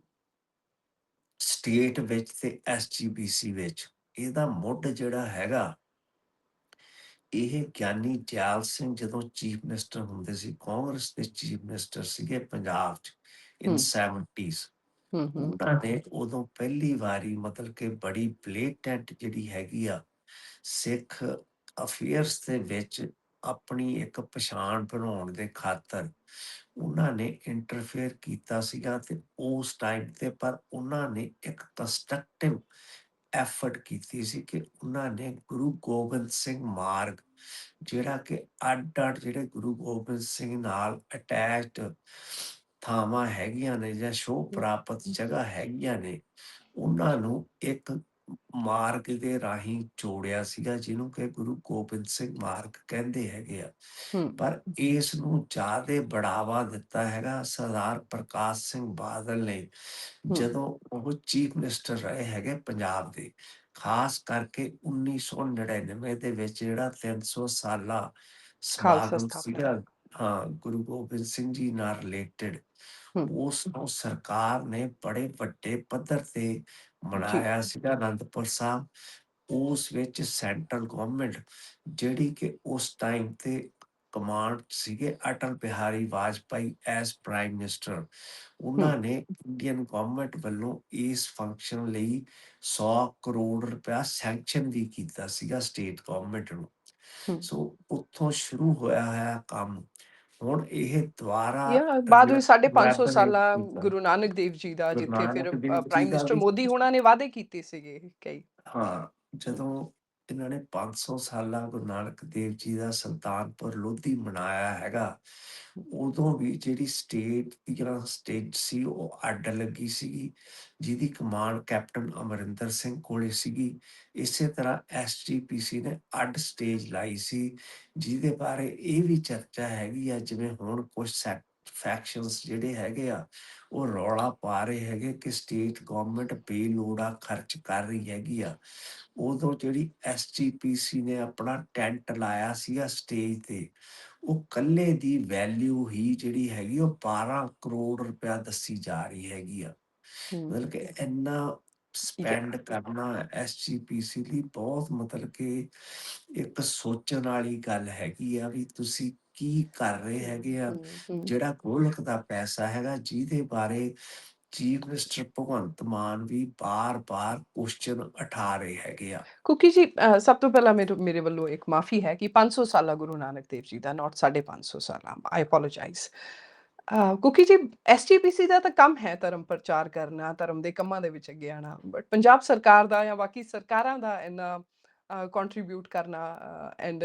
ਸਟੇਟ ਵਿੱਚ ਤੇ ਐਸਜੀਪੀਸੀ ਵਿੱਚ ਇਹਦਾ ਮੁੱਢ ਜਿਹੜਾ ਹੈਗਾ ਇਹ ਗਿਆਨੀ ਦਿਆਲ ਸਿੰਘ ਜਦੋਂ ਚੀਫ ਮਿਨਿਸਟਰ ਹੁੰਦੇ ਸੀ ਕਾਂਗਰਸ ਦੇ ਚੀਫ ਮਿਨਿਸਟਰ ਸੀਗੇ ਪੰਜਾਬ 'ਚ ਇਨ ਹੂੰ। 70s ਹੂੰ ਹੂੰ ਉਹਨਾਂ ਨੇ ਉਦੋਂ ਪਹਿਲੀ ਵਾਰੀ ਮਤਲਬ ਕਿ ਬੜੀ ਬਲੇਟੈਂਟ ਜਿਹੜੀ ਹੈਗੀ ਆ ਸਿੱਖ ਅਫੇਅਰਸ ਦੇ ਵਿੱਚ ਆਪਣੀ ਇੱਕ ਪਛਾਣ ਬਣਾਉਣ ਦੇ ਖਾਤਰ ਉਹਨਾਂ ਨੇ ਇੰਟਰਫੇਅਰ ਕੀਤਾ ਸੀਗਾ ਤੇ ਉਸ ਟਾਈਮ ਤੇ ਪਰ ਉਹਨਾਂ ਨੇ ਇੱਕ ਕੰਸਟਰਕਟਿਵ ਐਫਰਟ ਕੀਤੀ ਸੀ ਕਿ ਉਹਨਾਂ ਨੇ ਗੁਰੂ ਗੋਬਿੰਦ ਸਿੰਘ ਮਾਰਗ ਜਿਹੜਾ ਕਿ ਅੱਡ-ਅੱਡ ਜਿਹੜੇ ਗੁਰੂ ਗੋਬਿੰਦ ਸਿੰਘ ਨਾਲ ਅਟੈਚਡ ਥਾਵਾਂ ਹੈਗੀਆਂ ਨੇ ਜਾਂ ਸ਼ੋਅ ਪ੍ਰਾਪਤ ਜਗ੍ਹਾ ਹੈਗੀਆਂ ਨੇ ਉਹਨਾਂ ਨੂੰ ਇੱਕ ਮਾਰਗ ਦੇ ਰਾਹੀਂ ਜੋੜਿਆ ਸੀਗਾ ਜਿਹਨੂੰ ਕਿ ਗੁਰੂ ਗੋਬਿੰਦ ਸਿੰਘ ਮਾਰਗ ਕਹਿੰਦੇ ਹੈਗੇ ਆ ਪਰ ਇਸ ਨੂੰ ਜ਼ਿਆਦਾ ਬੜਾਵਾ ਦਿੱਤਾ ਹੈਗਾ ਸਰਦਾਰ ਪ੍ਰਕਾਸ਼ ਸਿੰਘ ਬਾਦਲ ਨੇ ਜਦੋਂ ਉਹ ਚੀਫ ਮਿਨਿਸਟਰ ਰਹੇ ਹੈਗੇ ਪੰਜਾਬ ਦੇ ਖਾਸ ਕਰਕੇ 1999 ਦੇ ਵਿੱਚ ਜਿਹੜਾ 300 ਸਾਲਾ ਸਮਾਗਮ। ਸੀਗਾ ਹਾਂ ਗੁਰੂ ਗੋਬਿੰਦ ਸਿੰਘ ਜੀ ਨਾਲ ਰਿਲੇਟਡ। ਉਸ ਨੂੰ ਸਰਕਾਰ ਨੇ ਬੜੇ ਵੱਡੇ ਪੱਧਰ ਤੇ ਮਨਾਇਆ ਸੀਗਾ ਅਨੰਦਪੁਰ ਸਾਹਿਬ ਉਸ ਵਿੱਚ ਸੈਂਟਰਲ ਗਵਰਨਮੈਂਟ ਜਿਹੜੀ ਕਿ ਉਸ ਟਾਈਮ ਤੇ ਕਮਾਂਡ ਸੀਗੇ Atal Bihari Vajpayee as prime minister ਉਹਨਾਂ ਨੇ ਇੰਡੀਅਨ ਗਵਰਨਮੈਂਟ ਵੱਲੋਂ ਇਸ ਫੰਕਸ਼ਨ ਲਈ 100 ਕਰੋੜ ਰੁਪਇਆ ਸੈਂਕਸ਼ਨ ਵੀ ਕੀਤਾ ਸੀਗਾ ਸਟੇਟ ਗਵਰਨਮੈਂਟ ਨੂੰ। ਹੂੰ। ਸੋ ਉੱਥੋਂ ਸ਼ੁਰੂ ਹੋਇਆ ਹੋਇਆ ਕੰਮ ਹੁਣ ਇਹ ਦੁਬਾਰਾ ਯਾ ਬਾਅਦ ਵਿੱਚ 550 rapidate ਸਾਲਾ। ਗੁਰੂ ਨਾਨਕ ਦੇਵ ਜੀ ਦਾ ਜਿੱਥੇ ਫਿਰ ਪ੍ਰਾਈਮ ਮਿਨਿਸਟਰ ਮੋਦੀ ਹੋਣਾ ਨੇ ਵਾਅਦੇ ਕੀਤੇ ਸੀਗੇ ਕਈ ਹਾਂ ਜਦੋਂ ਇਹਨਾਂ ਨੇ 500 ਸਾਲਾਂ ਗੁਰੂ ਨਾਨਕ ਦੇਵ ਜੀ ਦਾ ਸੁਲਤਾਨਪੁਰ ਲੋਧੀ ਮਨਾਇਆ ਹੈਗਾ। ਉਦੋਂ ਵੀ ਜਿਹੜੀ ਸਟੇਟ ਦੀ ਜਿਹੜਾ ਸਟੇਜ ਸੀ, ਉਹ ਅੱਡ ਲੱਗੀ ਸੀਗੀ। ਜਿਹਦੀ ਕਮਾਂਡ ਕੈਪਟਨ ਅਮਰਿੰਦਰ ਸਿੰਘ ਕੋਲੇ ਸੀਗੀ। ਇਸੇ ਤਰ੍ਹਾਂ ਐਸਜੀਪੀਸੀ ਨੇ ਅੱਡ ਸਟੇਜ ਲਾਈ ਸੀ। ਜਿਹਦੇ ਬਾਰੇ ਇਹ ਵੀ ਚਰਚਾ ਹੈਗੀ ਆ, ਜਿਵੇਂ ਹੁਣ ਕੁਝ ਫੈਕਸ਼ਨਸ ਜਿਹੜੇ ਹੈਗੇ ਆ ਉਹ ਰੌਲਾ ਪਾ ਰਹੇ ਹੈਗੇ ਕਿ ਸਟੇਟ ਗਵਰਨਮੈਂਟ ਬੇਲੋੜਾ ਖਰਚ ਕਰ ਰਹੀ ਹੈਗੀ ਆ। ਉਦੋਂ ਜਿਹੜੀ ਐਸਜੀਪੀਸੀ ਨੇ ਆਪਣਾ ਟੈਂਟ ਲਾਇਆ ਸੀਗਾ ਸਟੇਜ ਤੇ ਉਹ ਕੱਲੇ ਦੀ ਵੈਲਿਊ ਹੀ ਜਿਹੜੀ ਹੈਗੀ ਉਹ 12 ਕਰੋੜ ਰੁਪਇਆ ਦੱਸੀ ਜਾ ਰਹੀ ਹੈਗੀ ਆ। ਮਤਲਬ ਕਿ ਇੰਨਾ ਸਪੈਂਡ ਕਰਨਾ ਐਸਜੀਪੀਸੀ ਲਈ ਬਹੁਤ ਮਤਲਬ ਕਿ ਇੱਕ ਸੋਚਣ ਵਾਲੀ ਗੱਲ ਹੈਗੀ ਆ ਵੀ ਤੁਸੀਂ ਕੀ ਕਰ ਰਹੇ ਹੈਗੇ ਆ। ਜਿਹੜਾ ਗੋਲਕ ਦਾ ਪੈਸਾ ਹੈਗਾ ਜਿਹਦੇ ਬਾਰੇ ਚੀਫ ਮਿਨਿਸਟਰ ਭਗਵੰਤ ਮਾਨ ਵੀ ਬਾਰ-ਬਾਰ ਕੁਐਸਚਨ ਉਠਾ ਰਹੇ ਹੈਗੇ ਆ। ਕੁਕੀ ਜੀ ਸਭ ਤੋਂ ਪਹਿਲਾਂ ਮੇਰੇ ਮੇਰੇ ਵੱਲੋਂ ਇੱਕ ਮਾਫੀ ਹੈ ਕਿ 500 ਸਾਲਾ ਗੁਰੂ ਨਾਨਕ ਦੇਵ ਜੀ ਦਾ ਨਾਟ 550 ਸਾਲਾ ਆਈ ਅਪੋਲੋਜਾਈਜ਼ ਕੁਕੀ ਜੀ ਐਸਜੀਪੀਸੀ ਦਾ ਤਾਂ ਕੰਮ ਹੈ ਧਰਮ ਪ੍ਰਚਾਰ ਕਰਨਾ ਧਰਮ ਦੇ ਕੰਮਾਂ ਦੇ ਵਿੱਚ ਅੱਗੇ ਆਣਾ ਬਟ ਪੰਜਾਬ ਸਰਕਾਰ ਦਾ ਜਾਂ ਬਾਕੀ ਸਰਕਾਰਾਂ ਦਾ ਇੰਨਾ ਕੰਟਰੀਬਿਊਟ ਕਰਨਾ ਐਂਡ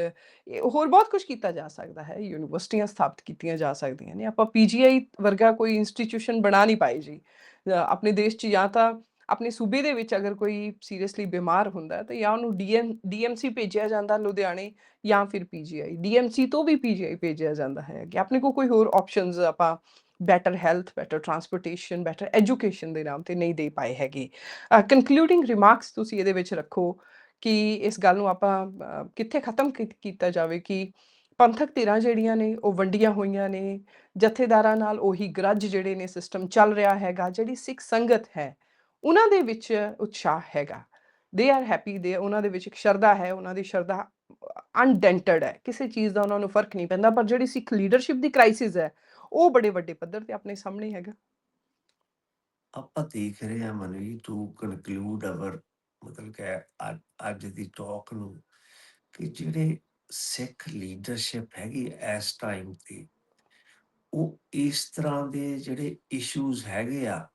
ਹੋਰ ਬਹੁਤ ਕੁਝ ਕੀਤਾ ਜਾ ਸਕਦਾ ਹੈ। ਯੂਨੀਵਰਸਿਟੀਆਂ ਸਥਾਪਿਤ ਕੀਤੀਆਂ ਜਾ ਸਕਦੀਆਂ ਨੇ। ਆਪਾਂ ਪੀਜੀਆਈ ਵਰਗਾ ਕੋਈ ਇੰਸਟੀਟਿਊਸ਼ਨ ਬਣਾ ਨਹੀਂ ਪਾਏ ਜੀ। ਆਪਣੇ ਦੇਸ਼ 'ਚ ਜਾਂ ਤਾਂ ਆਪਣੇ ਸੂਬੇ ਦੇ ਵਿੱਚ ਅਗਰ ਕੋਈ ਸੀਰੀਅਸਲੀ ਬਿਮਾਰ ਹੁੰਦਾ ਤਾਂ ਜਾਂ ਉਹਨੂੰ ਡੀਐਮ ਡੀਐਮਸੀ ਭੇਜਿਆ ਜਾਂਦਾ ਲੁਧਿਆਣੇ ਜਾਂ ਫਿਰ ਪੀਜੀਆਈ ਡੀਐਮਸੀ ਤੋਂ ਵੀ ਪੀਜੀਆਈ ਭੇਜਿਆ ਜਾਂਦਾ ਹੈ। ਕਿ ਆਪਣੇ ਕੋਲ ਕੋਈ ਹੋਰ ਆਪਸ਼ਨਸ ਆਪਾਂ better health better transportation better education ਦੇ ਨਾਮ ਤੇ ਨਹੀਂ ਦੇ ਪਾਏ ਹੈਗੇ। ਕੰਕਲੂਡਿੰਗ ਰਿਮਾਰਕਸ ਤੁਸੀਂ ਇਹਦੇ ਵਿੱਚ ਰੱਖੋ। ਕਿ ਇਸ ਗੱਲ ਨੂੰ ਆਪਾਂ ਕਿੱਥੇ ਖਤਮ ਕੀਤਾ ਜਾਵੇ ਕਿ ਪੰਥਕ ਧਿਰਾਂ ਜਿਹੜੀਆਂ ਨੇ, ਉਹ ਵੰਡੀਆਂ ਹੋਈਆਂ ਨੇ, ਜਥੇਦਾਰਾਂ ਨਾਲ ਉਹੀ ਗਰਜ ਜਿਹੜੇ ਨੇ ਸਿਸਟਮ ਚੱਲ ਰਿਹਾ ਹੈਗਾ, ਜਿਹੜੀ ਸਿੱਖ ਸੰਗਤ ਹੈ, ਉਹਨਾਂ ਦੇ ਵਿੱਚ ਉਤਸ਼ਾਹ ਹੈਗਾ। ਦੇ ਆਰ ਹੈਪੀ ਦੇ ਉਹਨਾਂ ਦੇ ਵਿੱਚ ਇੱਕ ਸ਼ਰਧਾ ਹੈ, ਉਹਨਾਂ ਦੀ ਸ਼ਰਧਾ ਅਨਡੈਂਟਡ ਹੈ। ਕਿਸੇ ਚੀਜ਼ ਦਾ ਉਹਨਾਂ ਨੂੰ ਫ਼ਰਕ ਨਹੀਂ ਪੈਂਦਾ, ਪਰ ਜਿਹੜੀ ਸਿੱਖ ਲੀਡਰਸ਼ਿਪ ਦੀ ਕ੍ਰਾਈਸਿਸ ਹੈ, ਉਹ ਬੜੇ ਵੱਡੇ ਪੱਧਰ ਤੇ ਆਪਣੇ ਸਾਹਮਣੇ ਹੈਗਾ। ਆਪਾਂ ਦੇਖ ਰਹੇ ਹਾਂ ਮਨਵੀ ਟੂ ਕਨਕਲੂਡ ਅਵਰ ਮਤਲਬ ਕਿ ਅੱਜ ਅੱਜ ਦੀ ਟਾਕ ਨੂੰ ਕਿ ਜਿਹੜੇ ਸਿੱਖ ਲੀਡਰਸ਼ਿਪ ਹੈਗੀ ਇਸ ਟਾਈਮ ਤੇ ਉਹ ਇਸ ਤਰ੍ਹਾਂ ਦੇ ਜਿਹੜੇ ਇਸ਼ੂਜ਼ ਹੈਗੇ ਆ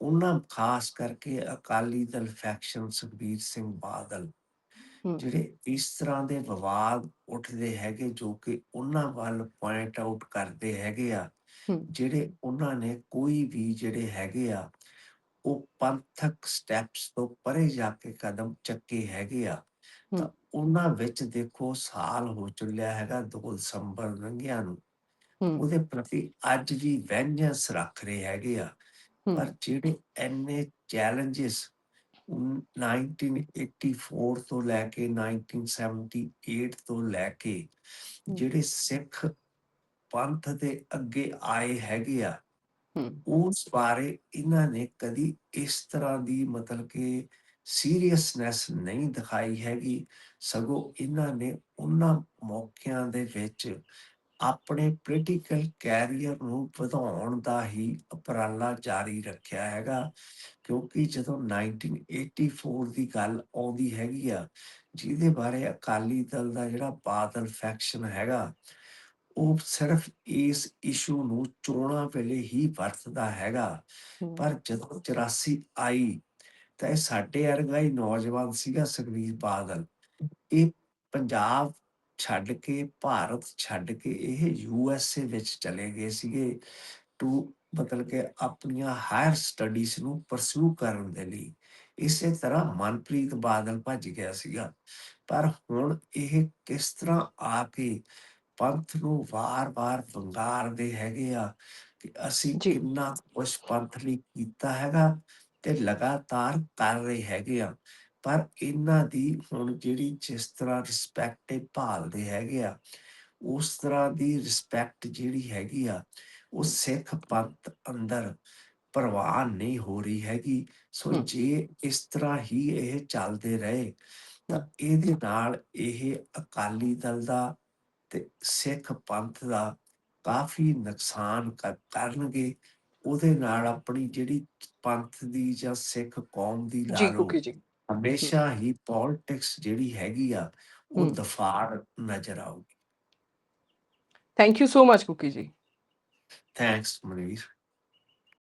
ਉਹਨਾਂ ਖਾਸ ਕਰਕੇ ਅਕਾਲੀ ਦਲ ਫੈਕਸ਼ਨ ਸੁਖਬੀਰ ਸਿੰਘ ਬਾਦਲ ਹਮ, ਜਿਹੜੇ ਇਸ ਤਰ੍ਹਾਂ ਦੇ ਵਿਵਾਦ ਉੱਠਦੇ ਹੈਗੇ ਜੋ ਕਿ ਉਹਨਾਂ ਵੱਲ ਪੁਆਇੰਟ ਆਊਟ ਕਰਦੇ ਹੈਗੇ ਆ ਹਮ, ਜਿਹੜੇ ਉਹਨਾਂ ਨੇ ਕੋਈ ਵੀ ਜਿਹੜੇ ਹੈਗੇ ਆ ਉਹ ਪੰਥਕ ਸਟੈਪਸ ਤੋਂ ਪਰੇ ਜਾ ਕੇ ਕਦਮ ਚੱਕੇ ਹੈਗੇ ਆ ਤਾਂ। ਉਹਨਾਂ ਵਿੱਚ ਦੇਖੋ ਸਾਲ ਹੋ ਚੱਲਿਆ ਹੈਗਾ 2 ਦਸੰਬਰ ਲੰਘਿਆ ਨੂੰ ਉਹਦੇ ਪ੍ਰਤੀ ਅੱਜ ਵੀ ਵੈਂਜੈਂਸ ਰੱਖ ਰਹੇ ਹੈਗੇ ਆ ਪਰ ਜਿਹੜੇ ਐਨੇ ਚੈਲੰਜਸ 1984 ਤੋਂ ਲੈ ਕੇ 1978 ਤੋਂ ਲੈ ਕੇ। ਜਿਹੜੇ ਸਿੱਖ ਪੰਥ ਦੇ ਅੱਗੇ ਆਏ ਹੈਗੇ ਆ ਉਸ ਬਾਰੇ ਇਹਨਾਂ ਨੇ ਕਦੀ ਇਸ ਤਰ੍ਹਾਂ ਦੀ ਮਤਲਬ ਕਿ ਸੀਰੀਅਸਨੈਸ ਨਹੀਂ ਦਿਖਾਈ ਹੈਗੀ। ਸਗੋਂ ਇਹਨਾਂ ਨੇ ਉਹਨਾਂ ਮੌਕਿਆਂ ਦੇ ਵਿੱਚ ਆਪਣੇ ਪੋਲੀਟੀਕਲ ਕੈਰੀਅਰ ਨੂੰ ਵਧਾਉਣ ਦਾ ਹੀ ਉਪਰਾਲਾ ਜਾਰੀ ਰੱਖਿਆ ਹੈਗਾ। ਕਿਉਂਕਿ ਜਦੋਂ 1984 ਦੀ ਗੱਲ ਆਉਂਦੀ ਹੈਗੀ ਆ, ਜਿਹਦੇ ਬਾਰੇ ਅਕਾਲੀ ਦਲ ਦਾ ਜਿਹੜਾ ਬਾਦਲ ਫੈਕਸ਼ਨ ਹੈਗਾ ਉਹ ਸਿਰਫ ਇਸ ਇਸ਼ੂ ਨੂੰ ਚੋਣਾਂ ਵੇਲੇ ਹੀ ਵਰਤਦਾ ਹੈਗਾ। ਪਰ ਜਦੋਂ 84 ਆਈ ਤਾਂ ਇਹ ਸਾਡੇ ਵਰਗਾ ਹੀ ਨੌਜਵਾਨ ਸੀਗਾ ਸੁਖਬੀਰ ਬਾਦਲ। ਇਹ ਪੰਜਾਬ ਛੱਡ ਕੇ ਭਾਰਤ ਛੱਡ ਕੇ ਇਹ ਯੂਐਸਏ ਵਿੱਚ ਚਲੇ ਗਏ ਸੀਗੇ ਟੂ ਮਤਲਬ ਕਿ ਆਪਣੀਆਂ ਹਾਇਰ ਸਟੱਡੀਜ਼ ਨੂੰ ਪਰਸੂ ਕਰਨ ਦੇ ਲਈ। ਇਸੇ ਤਰ੍ਹਾਂ ਮਨਪ੍ਰੀਤ ਬਾਦਲ ਭੱਜ ਗਿਆ ਸੀਗਾ। ਪਰ ਹੁਣ ਇਹ ਕਿਸ ਤਰ੍ਹਾਂ ਆ ਕੇ ਪੰਥ ਨੂੰ ਵਾਰ-ਵਾਰ ਵੰਗਾਰਦੇ ਹੈਗੇ ਆ ਕਿ ਅਸੀਂ। ਕਿੰਨਾ ਉਸ ਪੰਥ ਲਈ ਕੀਤਾ ਹੈਗਾ ਤੇ ਲਗਾਤਾਰ ਕਰ ਰਹੇ ਹੈਗੇ ਆ ਪਰ ਇਹਨਾਂ ਦੀ ਹੁਣ ਜਿਹੜੀ ਜਿਸ ਤਰ੍ਹਾਂ ਰਿਸਪੈਕਟ ਭਾਲਦੇ ਹੈਗੇ ਆ ਉਸ ਤਰ੍ਹਾਂ ਦੀ ਰਿਸਪੈਕਟ ਜਿਹੜੀ ਹੈਗੀ ਆ ਉਹ ਸਿੱਖ ਪੰਥ ਅੰਦਰ ਪ੍ਰਵਾਨ ਨਹੀਂ ਹੋ ਰਹੀ ਹੈਗੀ ਸੋ। ਜੇ ਇਸ ਤਰ੍ਹਾਂ ਹੀ ਇਹ ਚੱਲਦੇ ਰਹੇ ਤਾਂ ਇਹਦੇ ਨਾਲ ਇਹ ਅਕਾਲੀ ਦਲ ਦਾ ਤੇ ਸਿੱਖ ਪੰਥ ਦਾ ਕਾਫੀ ਨੁਕਸਾਨ ਕਰ- ਕਰਨਗੇ ਉਹਦੇ ਨਾਲ ਆਪਣੀ ਜਿਹੜੀ ਪੰਥ ਦੀ ਜਾਂ ਸਿੱਖ ਕੌਮ ਦੀ ਲਾ ਜੀ ਲਓ ਕੁਕੀ ਜੀ। ਹਮੇਸ਼ਾ ਹੀ ਪੋਲਿਟਿਕਸ ਜਿਹੜੀ ਹੈਗੀ ਆ ਉਹ। ਦਫਾੜ ਨਜ਼ਰ ਆਊਗੀ। Thank you so much Kuki ji. Thanks Manveer